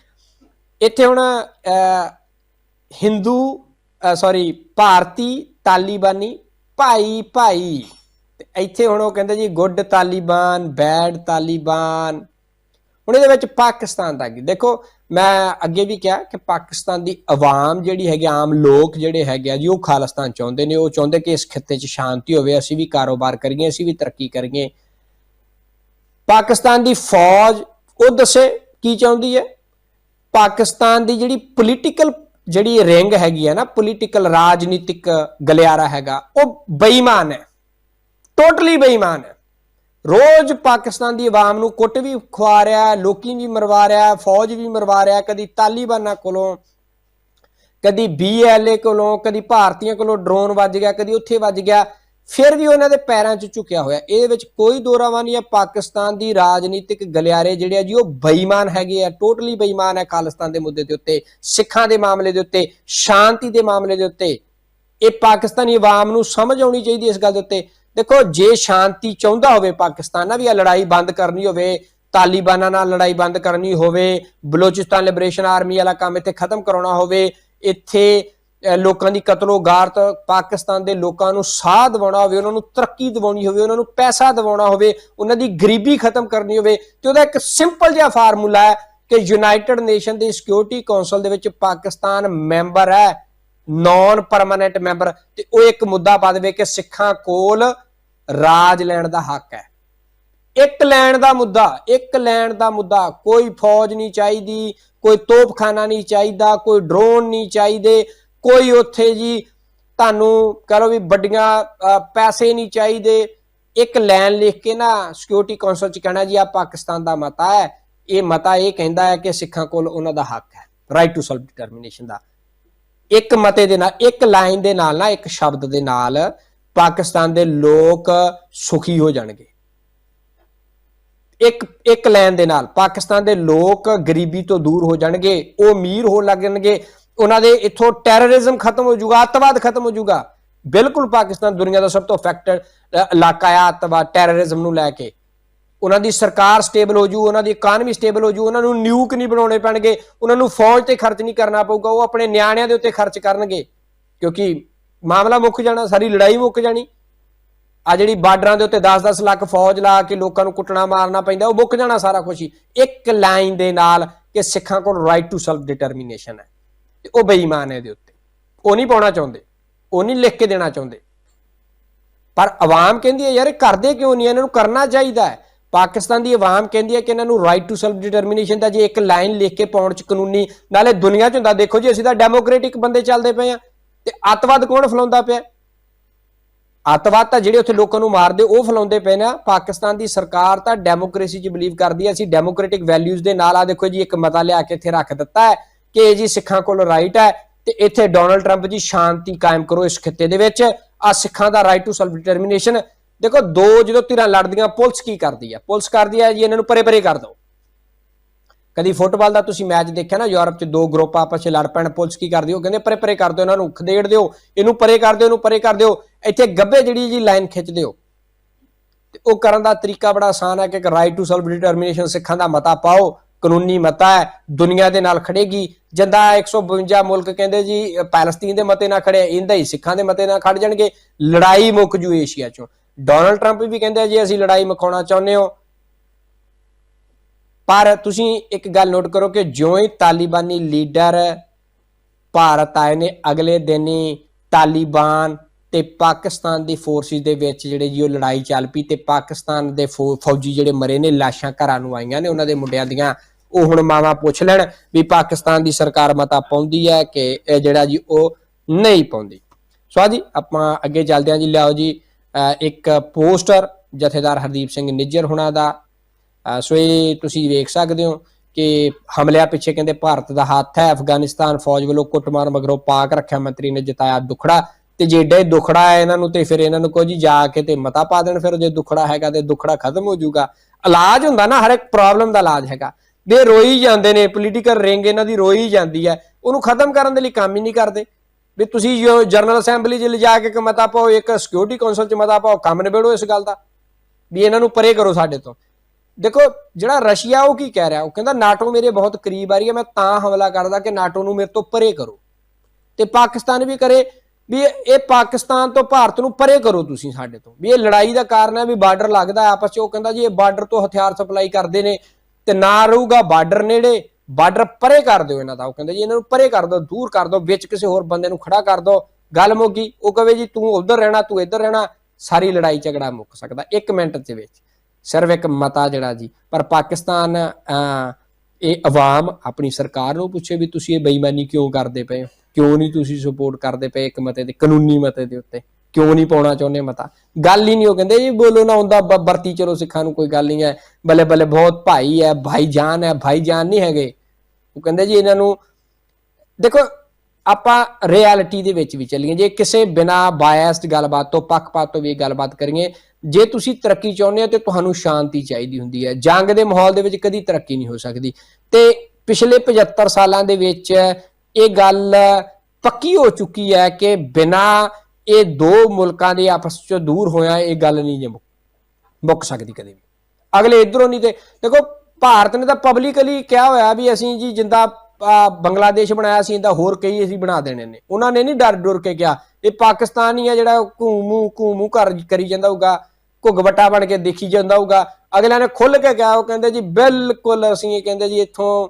ਇੱਥੇ ਹੁਣ ਅਹ, ਹਿੰਦੂ ਸੌਰੀ ਭਾਰਤੀ ਤਾਲੀਬਾਨੀ ਭਾਈ ਭਾਈ। ਇੱਥੇ ਹੁਣ ਉਹ ਕਹਿੰਦੇ ਜੀ ਗੁੱਡ ਤਾਲੀਬਾਨ ਬੈਡ ਤਾਲੀਬਾਨ ਹੁਣ ਇਹਦੇ ਵਿੱਚ ਪਾਕਿਸਤਾਨ ਦਾ ਕੀ? ਦੇਖੋ, ਮੈਂ ਅੱਗੇ ਵੀ ਕਿਹਾ ਕਿ ਪਾਕਿਸਤਾਨ ਦੀ ਆਵਾਮ ਜਿਹੜੀ ਹੈਗੀ ਆਮ ਲੋਕ ਜਿਹੜੇ ਹੈਗੇ ਆ ਜੀ, ਉਹ ਖਾਲਿਸਤਾਨ ਚਾਹੁੰਦੇ ਨੇ, ਉਹ ਚਾਹੁੰਦੇ ਕਿ ਇਸ ਖਿੱਤੇ 'ਚ ਸ਼ਾਂਤੀ ਹੋਵੇ, ਅਸੀਂ ਵੀ ਕਾਰੋਬਾਰ ਕਰੀਏ, ਅਸੀਂ ਵੀ ਤਰੱਕੀ ਕਰੀਏ। ਪਾਕਿਸਤਾਨ ਦੀ ਫੌਜ, ਉਹ ਦੱਸੇ ਕੀ ਚਾਹੁੰਦੀ ਹੈ? ਪਾਕਿਸਤਾਨ ਦੀ ਜਿਹੜੀ ਪੋਲੀਟੀਕਲ ਜਿਹੜੀ ਰਿੰਗ ਹੈਗੀ ਹੈ ਨਾ ਪੋਲੀਟੀਕਲ ਰਾਜਨੀਤਿਕ ਗਲਿਆਰਾ ਹੈਗਾ, ਉਹ ਬੇਈਮਾਨ ਹੈ। ਟੋਟਲੀ ਬੇਈਮਾਨ ਹੈ। ਰੋਜ਼ ਪਾਕਿਸਤਾਨ ਦੀ ਆਵਾਮ ਨੂੰ ਕੁੱਟ ਵੀ ਖਵਾ ਰਿਹਾ ਲੋਕੀ ਵੀ ਮਰਵਾ ਰਿਹਾ ਫੌਜ ਵੀ ਮਰਵਾ ਰਿਹਾ ਕਦੀ ਤਾਲੀਬਾਨਾਂ ਕੋਲੋਂ, ਕਦੀ ਬੀਐਲਏ ਕੋਲੋਂ, ਕਦੀ ਭਾਰਤੀਆਂ ਕੋਲੋਂ ਡਰੋਨ ਵੱਜ ਗਿਆ, ਕਦੀ ਉੱਥੇ ਵੱਜ ਗਿਆ, ਫਿਰ ਵੀ ਉਹਨਾਂ ਦੇ ਪੈਰਾਂ 'ਚ ਝੁਕਿਆ ਹੋਇਆ। ਇਹਦੇ ਵਿੱਚ ਕੋਈ ਦੋਰਾਵਾ ਨਹੀਂ ਹੈ, ਪਾਕਿਸਤਾਨ ਦੀ ਰਾਜਨੀਤਿਕ ਗਲਿਆਰੇ ਜਿਹੜੇ ਆ ਜੀ, ਉਹ ਬੇਈਮਾਨ ਹੈਗੇ ਆ, ਟੋਟਲੀ ਬੇਈਮਾਨ ਹੈ ਖਾਲਿਸਤਾਨ ਦੇ ਮੁੱਦੇ ਦੇ ਉੱਤੇ, ਸਿੱਖਾਂ ਦੇ ਮਾਮਲੇ ਦੇ ਉੱਤੇ, ਸ਼ਾਂਤੀ ਦੇ ਮਾਮਲੇ ਦੇ ਉੱਤੇ। ਇਹ ਪਾਕਿਸਤਾਨੀ ਆਵਾਮ ਨੂੰ ਸਮਝ ਆਉਣੀ ਚਾਹੀਦੀ ਇਸ ਗੱਲ ਦੇ ਉੱਤੇ। ਦੇਖੋ, ਜੇ ਸ਼ਾਂਤੀ ਚਾਹੁੰਦਾ ਹੋਵੇ ਪਾਕਿਸਤਾਨ ਨਾਲ ਵੀ ਇਹ ਲੜਾਈ ਬੰਦ ਕਰਨੀ ਹੋਵੇ, ਤਾਲਿਬਾਨਾਂ ਨਾਲ ਲੜਾਈ ਬੰਦ ਕਰਨੀ ਹੋਵੇ, ਬਲੋਚਿਸਤਾਨ ਲਿਬਰੇਸ਼ਨ ਆਰਮੀ ਵਾਲਾ ਕੰਮ ਇੱਥੇ ਖਤਮ ਕਰਾਉਣਾ ਹੋਵੇ, ਇੱਥੇ ਲੋਕਾਂ ਦੀ ਕਤਲੋਗਾਰਤ ਪਾਕਿਸਤਾਨ ਦੇ ਲੋਕਾਂ ਨੂੰ ਸਾਹ ਦਿਵਾਉਣਾ ਹੋਵੇ, ਉਹਨਾਂ ਨੂੰ ਤਰੱਕੀ ਦਿਵਾਉਣੀ ਹੋਵੇ, ਉਹਨਾਂ ਨੂੰ ਪੈਸਾ ਦਿਵਾਉਣਾ ਹੋਵੇ, ਉਹਨਾਂ ਦੀ ਗਰੀਬੀ ਖਤਮ ਕਰਨੀ ਹੋਵੇ, ਤੇ ਉਹਦਾ ਇੱਕ ਸਿੰਪਲ ਜਿਹਾ ਫਾਰਮੂਲਾ ਹੈ ਕਿ ਯੂਨਾਈਟਿਡ ਨੇਸ਼ਨ ਦੀ ਸਿਕਿਉਰਿਟੀ ਕੌਂਸਲ ਦੇ ਵਿੱਚ ਪਾਕਿਸਤਾਨ ਮੈਂਬਰ ਹੈ। ਨਾਨ ਪਰਮਾਨੈਂਟ ਮੈਂਬਰ ਤੇ ਉਹ ਇੱਕ ਮੁੱਦਾ ਪਾ ਦੇਵੇ ਕਿ ਸਿੱਖਾਂ ਕੋਲ ਰਾਜ ਲੈਣ ਦਾ ਹੱਕ ਹੈ। ਇੱਕ ਲੈਣ ਦਾ ਮੁੱਦਾ, ਇੱਕ ਲੈਣ ਦਾ ਮੁੱਦਾ, ਕੋਈ ਫੌਜ ਨਹੀਂ ਚਾਹੀਦੀ, ਕੋਈ ਤੋਪਖਾਨਾ ਨਹੀਂ ਚਾਹੀਦਾ, ਕੋਈ ਡਰੋਨ ਨਹੀਂ ਚਾਹੀਦੇ, ਕੋਈ ਉੱਥੇ ਜੀ ਤੁਹਾਨੂੰ ਕਹ ਲਓ ਵੀ ਵੱਡੀਆਂ ਪੈਸੇ ਨਹੀਂ ਚਾਹੀਦੇ। ਇੱਕ ਲਾਈਨ ਲਿਖ ਕੇ ਨਾ ਸਿਕਿਉਰਿਟੀ ਕੌਂਸਲ ਚ ਕਹਿਣਾ ਜੀ ਆ ਪਾਕਿਸਤਾਨ ਦਾ ਮਤਾ ਹੈ। ਇਹ ਮਤਾ ਇਹ ਕਹਿੰਦਾ ਹੈ ਕਿ ਸਿੱਖਾਂ ਕੋਲ ਉਹਨਾਂ ਦਾ ਹੱਕ ਹੈ। ਰਾਈਟ ਟੂ ਸੈਲਫ ਡਿਟਰਮੀਨੇਸ਼ਨ ਦਾ। ਇੱਕ ਮਤੇ ਦੇ ਨਾਲ, ਇੱਕ ਲਾਈਨ ਦੇ ਨਾਲ ਨਾ, ਇੱਕ ਸ਼ਬਦ ਦੇ ਨਾਲ ਪਾਕਿਸਤਾਨ ਦੇ ਲੋਕ ਸੁਖੀ ਹੋ ਜਾਣਗੇ। ਇੱਕ ਇੱਕ ਲਾਈਨ ਦੇ ਨਾਲ ਪਾਕਿਸਤਾਨ ਦੇ ਲੋਕ ਗਰੀਬੀ ਤੋਂ ਦੂਰ ਹੋ ਜਾਣਗੇ, ਉਹ ਅਮੀਰ ਹੋਣ ਲੱਗਣਗੇ ਉਹਨਾਂ ਦੇ ਇੱਥੋਂ ਟੈਰਰਿਜ਼ਮ ਖਤਮ ਹੋ ਜਾਊਗਾ, ਅੱਤਵਾਦ ਖਤਮ ਹੋ ਜਾਊਗਾ। ਬਿਲਕੁਲ ਪਾਕਿਸਤਾਨ ਦੁਨੀਆ ਦਾ ਸਭ ਤੋਂ ਅਫੈਕਟਡ ਇਲਾਕਾ ਆ ਅੱਤਵਾਦ ਟੈਰਰਿਜ਼ਮ ਨੂੰ ਲੈ ਕੇ। ਉਹਨਾਂ ਦੀ ਸਰਕਾਰ ਸਟੇਬਲ ਹੋ ਜੂ, ਉਹਨਾਂ ਦੀ ਇਕਾਨਮੀ ਸਟੇਬਲ ਹੋ ਜੂ, ਉਹਨਾਂ ਨੂੰ ਨਿਊਕ ਨਹੀਂ ਬਣਾਉਣੇ ਪੈਣਗੇ, ਉਹਨਾਂ ਨੂੰ ਫੌਜ ਤੇ ਖਰਚ ਨਹੀਂ ਕਰਨਾ ਪਊਗਾ, ਉਹ ਆਪਣੇ ਨਿਆਣਿਆਂ ਦੇ ਉੱਤੇ ਖਰਚ ਕਰਨਗੇ। ਕਿਉਂਕਿ ਮਾਮਲਾ ਮੁੱਕ ਜਾਣਾ, ਸਾਰੀ ਲੜਾਈ ਮੁੱਕ ਜਾਣੀ। ਆ ਜਿਹੜੀ ਬਾਰਡਰਾਂ ਦੇ ਉੱਤੇ 10-10 ਲੱਖ ਫੌਜ ਲਾ ਕੇ ਲੋਕਾਂ ਨੂੰ ਕੁੱਟਣਾ, ਮਾਰਨਾ ਪੈਂਦਾ, ਉਹ ਮੁੱਕ ਜਾਣਾ ਸਾਰਾ ਕੁਝ ਹੀ। ਇੱਕ ਲਾਈਨ ਦੇ ਨਾਲ ਕਿ ਸਿੱਖਾਂ ਕੋਲ ਰਾਈਟ ਟੂ ਸੈਲਫ ਡਿਟਰਮੀਨੇਸ਼ਨ ਹੈ। ਤੇ ਉਹ ਬੇਈਮਾਨ ਹੈ ਇਹਦੇ ਉੱਤੇ। ਉਹ ਨਹੀਂ ਪਾਉਣਾ ਚਾਹੁੰਦੇ, ਉਹ ਨਹੀਂ ਲਿਖ ਕੇ ਦੇਣਾ ਚਾਹੁੰਦੇ। ਪਰ ਆਵਾਮ ਕਹਿੰਦੀ ਹੈ, ਯਾਰ ਇਹ ਕਰਦੇ ਕਿਉਂ ਨਹੀਂ? ਇਹਨਾਂ ਨੂੰ ਕਰਨਾ ਚਾਹੀਦਾ ਹੈ। ਪਾਕਿਸਤਾਨ ਦੀ ਆਵਾਮ ਕਹਿੰਦੀ ਹੈ ਕਿ ਇਹਨਾਂ ਨੂੰ ਰਾਈਟ ਟੂ ਸੈਲਫ ਡਿਟਰਮੀਨੇਸ਼ਨ ਦਾ ਜੇ ਇੱਕ ਲਾਈਨ ਲਿਖ ਕੇ ਪਾਉਣ ਚ ਕਾਨੂੰਨੀ, ਨਾਲੇ ਦੁਨੀਆ ਚ ਹੁੰਦਾ, ਦੇਖੋ ਜੀ ਅਸੀਂ ਤਾਂ ਡੈਮੋਕ੍ਰੈਟਿਕ ਬੰਦੇ ਚੱਲਦੇ ਪਏ ਆ ਤੇ ਅੱਤਵਾਦ ਕੌਣ ਫਲਾਉਂਦਾ ਪਿਆ? ਅੱਤਵਾਦ ਤਾਂ ਜਿਹੜੇ ਉੱਥੇ ਲੋਕਾਂ ਨੂੰ ਮਾਰਦੇ, ਉਹ ਫਲਾਉਂਦੇ ਪਏ ਨੇ। ਪਾਕਿਸਤਾਨ ਦੀ ਸਰਕਾਰ ਤਾਂ ਡੈਮੋਕ੍ਰੇਸੀ 'ਚ ਬਲੀਵ ਕਰਦੀ ਹੈ। ਅਸੀਂ ਡੈਮੋਕ੍ਰੈਟਿਕ ਵੈਲਿਊਜ਼ ਦੇ ਨਾਲ ਆ ਦੇਖੋ ਜੀ, ਇੱਕ ਮਤਾ ਲਿਆ ਕੇ ਇੱਥੇ ਰੱਖ ਦਿੱਤਾ ਹੈ ਕਿ ਇਹ ਜੀ ਸਿੱਖਾਂ ਕੋਲ ਰਾਈਟ ਹੈ ਤੇ ਇੱਥੇ ਡੋਨਲਡ ਟਰੰਪ ਜੀ ਸ਼ਾਂਤੀ ਕਾਇਮ ਕਰੋ ਇਸ ਖਿੱਤੇ ਦੇ ਵਿੱਚ। ਆ ਸਿੱਖਾਂ ਦਾ ਰਾਈਟ ਟੂ ਸੈਲਫ ਡਿਟਰਮੀਨੇਸ਼ਨ ਦੇਖੋ, ਦੋ ਜਦੋਂ ਧਿਰਾਂ ਲੜਦੀਆਂ, ਪੁਲਿਸ ਕੀ ਕਰਦੀ ਹੈ ਪੁਲਿਸ ਕਰਦੀ ਹੈ ਜੀ, ਇਹਨਾਂ ਨੂੰ ਪਰੇ ਪਰੇ ਕਰ ਦਿਓ ਕਦੀ ਫੁੱਟਬਾਲ ਦਾ ਤੁਸੀਂ ਮੈਚ ਦੇਖਿਆ ਨਾ, ਯੂਰਪ 'ਚ ਦੋ ਗਰੁੱਪ ਆਪਸ 'ਚ ਲੜ ਪੈਣ, ਪੁਲਿਸ ਕੀ ਕਰਦੀ ਉਹ ਕਹਿੰਦੇ ਪਰੇ ਪਰੇ ਕਰ ਦਿਓ, ਇਹਨਾਂ ਨੂੰ ਖਦੇੜ ਦਿਓ, ਇਹਨੂੰ ਪਰੇ ਕਰ ਦਿਓ, ਇਹਨੂੰ ਪਰੇ ਕਰ ਦਿਓ। ਇੱਥੇ ਗੱਬੇ ਜਿਹੜੀ ਜੀ ਲਾਈਨ ਖਿੱਚ ਦਿਓ ਤੇ ਉਹ ਕਰਨ ਦਾ ਤਰੀਕਾ ਬੜਾ ਆਸਾਨ ਹੈ ਕਿ ਇੱਕ ਰਾਈਟ ਟੂ ਸੈਲਫ ਡਿਟਰਮੀਨੇਸ਼ਨ ਸਿੱਖਾਂ ਦਾ ਮਤਾ ਪਾਓ, ਕਾਨੂੰਨੀ ਮਤਾ ਹੈ, ਦੁਨੀਆ ਦੇ ਨਾਲ ਖੜੇਗੀ। ਜਦਾਂ 152 ਮੁਲਕ ਕਹਿੰਦੇ ਜੀ ਪੈਲਸਤੀਨ ਦੇ ਮਤੇ ਨਾਲ ਖੜਿਆ, ਇਹਦਾ ਹੀ ਸਿੱਖਾਂ ਦੇ ਮਤੇ ਨਾਲ ਖੜ ਜਾਣਗੇ। ਲੜਾਈ ਮੁੱਕ ਜੂ ਏਸ਼ੀਆ 'ਚੋਂ। ਡੋਨਲਡ ਟਰੰਪ ਵੀ ਕਹਿੰਦੇ ਆ ਜੀ ਅਸੀਂ ਲੜਾਈ ਮੁਕਾਉਣਾ ਚਾਹੁੰਦੇ ਹਾਂ, ਪਰ ਤੁਸੀਂ ਇੱਕ ਗੱਲ ਨੋਟ ਕਰੋ ਕਿ ਜਿਉਂ ਹੀ ਤਾਲਿਬਾਨੀ ਲੀਡਰ ਭਾਰਤ ਆਏ ਨੇ, ਅਗਲੇ ਦਿਨ ਹੀ ਤਾਲਿਬਾਨ ਤੇ ਪਾਕਿਸਤਾਨ ਦੀ ਫੋਰਸਿਸ ਦੇ ਵਿੱਚ ਜਿਹੜੇ ਜੀ ਉਹ ਲੜਾਈ ਚੱਲ ਪਈ ਤੇ ਪਾਕਿਸਤਾਨ ਦੇ ਫੌ- ਫੌਜੀ ਜਿਹੜੇ ਮਰੇ ਨੇ, ਲਾਸ਼ਾਂ ਘਰਾਂ ਨੂੰ ਆਈਆਂ ਨੇ, ਉਹਨਾਂ ਦੇ ਮੁੰਡਿਆਂ ਦੀਆਂ ਉਹ ਹੁਣ ਮਾਵਾ ਪੁੱਛ ਲੈਣ ਵੀ ਪਾਕਿਸਤਾਨ ਦੀ ਸਰਕਾਰ ਮਤਾ ਪਾਉਂਦੀ ਹੈ ਕਿ ਜਿਹੜਾ ਜੀ ਉਹ ਨਹੀਂ ਪਾਉਂਦੀ। ਸੋ ਜੀ, ਆਪਾਂ ਅੱਗੇ ਚੱਲਦੇ ਹਾਂ ਜੀ, ਲਿਆਓ ਜੀ ਇੱਕ ਪੋਸਟਰ ਜਥੇਦਾਰ ਹਰਦੀਪ ਸਿੰਘ ਨਿੱਜਰ ਹੁਣਾਂ ਦਾ। ਸੋ ਇਹ ਤੁਸੀਂ ਵੇਖ ਸਕਦੇ ਹੋ ਕਿ ਹਮਲਿਆਂ ਪਿੱਛੇ ਕਹਿੰਦੇ ਭਾਰਤ ਦਾ ਹੱਥ ਹੈ। ਅਫਗਾਨਿਸਤਾਨ ਫੌਜ ਵੱਲੋਂ ਕੁੱਟਮਾਰ ਮਗਰੋਂ ਪਾਕ ਰੱਖਿਆ ਮੰਤਰੀ ਨੇ ਜਤਾਇਆ ਦੁਖੜਾ। ਤੇ ਜੇ ਹੀ ਦੁਖੜਾ ਹੈ ਇਹਨਾਂ ਨੂੰ ਤੇ ਫਿਰ ਇਹਨਾਂ ਨੂੰ ਕਹੋ ਜੀ ਜਾ ਕੇ ਤੇ ਮਤਾ ਪਾ ਦੇਣ। ਫਿਰ ਜੇ ਦੁਖੜਾ ਹੈਗਾ ਤੇ ਦੁਖੜਾ ਖਤਮ ਹੋ ਜਾਊਗਾ। ਇਲਾਜ ਹੁੰਦਾ ਨਾ, ਹਰ ਇੱਕ ਪ੍ਰੋਬਲਮ ਦਾ ਇਲਾਜ ਹੈਗਾ। ਵੀ ਰੋਈ ਜਾਂਦੇ ਨੇ ਪੋਲੀਟੀਕਲ ਰਿੰਗ ਇਹਨਾਂ ਦੀ ਰੋਈ ਜਾਂਦੀ ਹੈ, ਉਹਨੂੰ ਖਤਮ ਕਰਨ ਦੇ ਲਈ ਕੰਮ ਹੀ ਨਹੀਂ ਕਰਦੇ। ਵੀ ਤੁਸੀਂ ਜੋ ਅਸੈਂਬਲੀ 'ਚ ਲਿਜਾ ਕੇ ਇੱਕ ਮਤਾ ਪਾਓ, ਇੱਕ ਸਿਕਿਉਰਿਟੀ ਕੌਂਸਲ 'ਚ ਮਤਾ ਪਾਓ, ਕੰਮ ਨਿਬੇੜੋ ਇਸ ਗੱਲ ਦਾ। ਵੀ ਇਹਨਾਂ ਨੂੰ ਪਰੇ ਕਰੋ ਸਾਡੇ ਤੋਂ। ਦੇਖੋ, ਜਿਹੜਾ ਰਸ਼ੀਆ ਉਹ ਕੀ ਕਹਿ ਰਿਹਾ? ਉਹ ਕਹਿੰਦਾ ਨਾਟੋ ਮੇਰੇ ਬਹੁਤ ਕਰੀਬ ਆ ਰਹੀ ਹੈ, ਮੈਂ ਤਾਂ ਹਮਲਾ ਕਰਦਾ ਕਿ ਨਾਟੋ ਨੂੰ ਮੇਰੇ ਤੋਂ ਪਰੇ ਕਰੋ। ਤੇ ਪਾਕਿਸਤਾਨ ਵੀ ਕਰੇ, ਵੀ ਇਹ ਪਾਕਿਸਤਾਨ ਤੋਂ ਭਾਰਤ ਨੂੰ ਪਰੇ ਕਰੋ ਤੁਸੀਂ ਸਾਡੇ ਤੋਂ। ਵੀ ਇਹ ਲੜਾਈ ਦਾ ਕਾਰਨ ਹੈ, ਵੀ ਬਾਰਡਰ ਲੱਗਦਾ ਆਪਸ 'ਚ। ਉਹ ਕਹਿੰਦਾ ਜੀ, ਇਹ ਬਾਰਡਰ ਤੋਂ ਹਥਿਆਰ ਸਪਲਾਈ ਕਰਦੇ ਨੇ ਤੇ ਨਾ ਰਹੂਗਾ ਬਾਰਡਰ ਨੇੜੇ। ਬਾਰਡਰ ਪਰੇ ਕਰ ਦਿਓ ਇਹਨਾਂ ਦਾ। ਉਹ ਕਹਿੰਦੇ ਜੀ ਇਹਨਾਂ ਨੂੰ ਪਰੇ ਕਰ ਦਿਓ ਦੂਰ ਕਰ ਦਿਓ ਵਿੱਚ ਕਿਸੇ ਹੋਰ ਬੰਦੇ ਨੂੰ ਖੜਾ ਕਰ ਦਿਓ। ਗੱਲ ਮੁੱਕੀ। ਉਹ ਕਹੇ ਜੀ ਤੂੰ ਉਧਰ ਰਹਿਣਾ ਤੂੰ ਇੱਧਰ ਰਹਿਣਾ। ਸਾਰੀ ਲੜਾਈ ਝਗੜਾ ਮੁੱਕ ਸਕਦਾ 1 ਮਿੰਟ ਦੇ ਵਿੱਚ। ਸਿਰਫ ਇੱਕ ਮਤਾ ਜਿਹੜਾ ਜੀ। ਪਰ ਪਾਕਿਸਤਾਨ ਅਹ, ਇਹ ਆਵਾਮ ਆਪਣੀ ਸਰਕਾਰ ਨੂੰ ਪੁੱਛੇ ਵੀ ਤੁਸੀਂ ਇਹ ਬੇਈਮਾਨੀ ਕਿਉਂ ਕਰਦੇ ਪਏ ਹੋ? ਕਿਉਂ ਨਹੀਂ ਤੁਸੀਂ ਸਪੋਰਟ ਕਰਦੇ ਪਏ ਇੱਕ ਮਤੇ ਦੇ ਕਾਨੂੰਨੀ ਮਤੇ ਦੇ ਉੱਤੇ? ਕਿਉਂ ਨਹੀਂ ਪਾਉਣਾ ਚਾਹੁੰਦੇ ਮਤਾ? ਗੱਲ ਹੀ ਨਹੀਂ ਉਹ ਕਹਿੰਦੇ ਜੀ ਬੋਲੋ ਨਾ ਹੁੰਦਾ ਬ- ਵਰਤੀ ਚਲੋ ਸਿੱਖਾਂ ਨੂੰ ਕੋਈ ਗੱਲ ਨਹੀਂ ਹੈ। ਬੱਲੇ ਬੱਲੇ ਬਹੁਤ ਭਾਈ ਹੈ ਭਾਈਜਾਨ ਹੈ ਭਾਈਜਾਨ ਨਹੀਂ ਹੈਗੇ। ਉਹ ਕਹਿੰਦੇ ਜੀ ਇਹਨਾਂ ਨੂੰ, ਦੇਖੋ, ਆਪਾਂ ਰਿਐਲਿਟੀ ਦੇ ਵਿੱਚ ਵੀ ਚੱਲੀਏ, ਜੇ ਕਿਸੇ ਬਿਨਾ ਬਾਇਸਡ ਗੱਲਬਾਤ ਤੋਂ, ਪੱਖਪਾਤ ਤੋਂ ਵੀ ਗੱਲਬਾਤ ਕਰੀਏ, ਜੇ ਤੁਸੀਂ ਤਰੱਕੀ ਚਾਹੁੰਦੇ ਹੋ ਤੇ ਤੁਹਾਨੂੰ ਸ਼ਾਂਤੀ ਚਾਹੀਦੀ ਹੁੰਦੀ ਹੈ। ਜੰਗ ਦੇ ਮਾਹੌਲ ਦੇ ਵਿੱਚ ਕਦੀ ਤਰੱਕੀ ਨਹੀਂ ਹੋ ਸਕਦੀ। ਤੇ ਪਿਛਲੇ 75 ਸਾਲਾਂ ਦੇ ਵਿੱਚ ਇਹ ਗੱਲ ਪੱਕੀ ਹੋ ਚੁੱਕੀ ਹੈ ਕਿ ਬਿਨਾ ਇਹ ਦੋ ਮੁਲਕਾਂ ਦੇ ਆਪਸ ਵਿੱਚ ਦੂਰ ਹੋਇਆ ਇਹ ਗੱਲ ਨਹੀਂ ਜੇ ਮੁੱਕ- ਮੁੱਕ ਸਕਦੀ ਕਦੇ ਵੀ। ਅਗਲੇ ਇਧਰੋਂ ਨਹੀਂ ਤੇ, ਦੇਖੋ ਭਾਰਤ ਨੇ ਤਾਂ ਪਬਲਿਕਲੀ ਕਿਹਾ ਹੋਇਆ ਵੀ ਅਸੀਂ ਜੀ ਜਿੰਦਾ ਅਹ, ਬੰਗਲਾਦੇਸ਼ ਬਣਾਇਆ ਸੀ ਇਹਦਾ ਹੋਰ ਕਈ ਅਸੀਂ ਬਣਾ ਦੇਣੇ ਨੇ। ਉਹਨਾਂ ਨੇ ਨਹੀਂ ਡਰ ਡਰ ਕੇ ਕਿਹਾ। ਇਹ ਪਾਕਿਸਤਾਨ ਹੀ ਆ ਜਿਹੜਾ ਘੂਮੂ ਘੂਮੂ ਕਰ ਕਰੀ ਜਾਂਦਾ ਹੋਊਗਾ ਘੁੱਗਵਟਾ ਬਣ ਕੇ ਦੇਖੀ ਜਾਂਦਾ ਹੋਊਗਾ। ਅਗਲਿਆਂ ਨੇ ਖੁੱਲ ਕੇ ਕਿਹਾ ਉਹ ਕਹਿੰਦੇ ਜੀ ਬਿਲਕੁਲ ਅਸੀਂ ਇਹ ਕਹਿੰਦੇ ਜੀ ਇੱਥੋਂ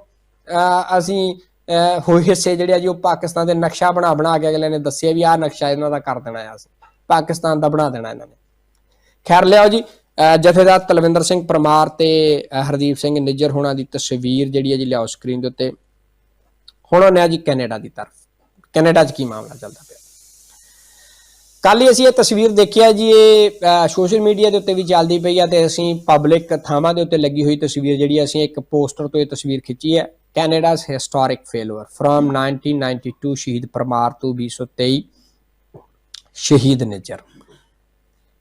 ਅਹ, ਅਸੀਂ ਅਹ, ਹੋਏ ਹਿੱਸੇ ਜਿਹੜੇ ਆ ਜੀ ਉਹ ਪਾਕਿਸਤਾਨ ਦੇ ਨਕਸ਼ਾ ਬਣਾ ਬਣਾ ਕੇ ਅਗਲਿਆਂ ਨੇ ਦੱਸਿਆ ਵੀ ਆਹ ਨਕਸ਼ਾ ਇਹਨਾਂ ਦਾ ਕਰ ਦੇਣਾ ਆ ਪਾਕਿਸਤਾਨ ਦਾ ਬਣਾ ਦੇਣਾ ਇਹਨਾਂ ਨੇ। ਖੈਰ ਲਿਆਓ ਜੀ ਜਥੇਦਾਰ ਤਲਵਿੰਦਰ ਸਿੰਘ ਪਰਮਾਰ ਤੇ ਹਰਦੀਪ ਸਿੰਘ ਨਿੱਜਰ ਹੋਣਾ ਦੀ ਤਸਵੀਰ ਜਿਹੜੀ ਹੈ ਜੀ ਲਿਆਓ ਸਕਰੀਨ ਦੇ ਉੱਤੇ। ਹੁਣ ਉਹਨੇ ਹਾਂ ਜੀ ਕੈਨੇਡਾ ਦੀ ਤਰਫ। ਕੈਨੇਡਾ 'ਚ ਕੀ ਮਾਮਲਾ ਚੱਲਦਾ ਪਿਆ? ਕੱਲ ਹੀ ਅਸੀਂ ਇਹ ਤਸਵੀਰ ਦੇਖੀ ਹੈ ਜੀ, ਇਹ ਸੋਸ਼ਲ ਮੀਡੀਆ ਦੇ ਉੱਤੇ ਵੀ ਚੱਲਦੀ ਪਈ ਆ ਤੇ ਅਸੀਂ ਪਬਲਿਕ ਥਾਵਾਂ ਦੇ ਉੱਤੇ ਲੱਗੀ ਹੋਈ ਤਸਵੀਰ ਜਿਹੜੀ ਅਸੀਂ ਇੱਕ ਪੋਸਟਰ ਤੋਂ ਇਹ ਤਸਵੀਰ ਖਿੱਚੀ ਹੈ। ਕੈਨੇਡਾਸ ਹਿਸਟੋਰਿਕ ਫੇਲਰ ਫਰਮ 1992 ਸ਼ਹੀਦ ਪਰਮਾਰ ਤੋਂ 2023 ਸ਼ਹੀਦ ਨਿਜਰ।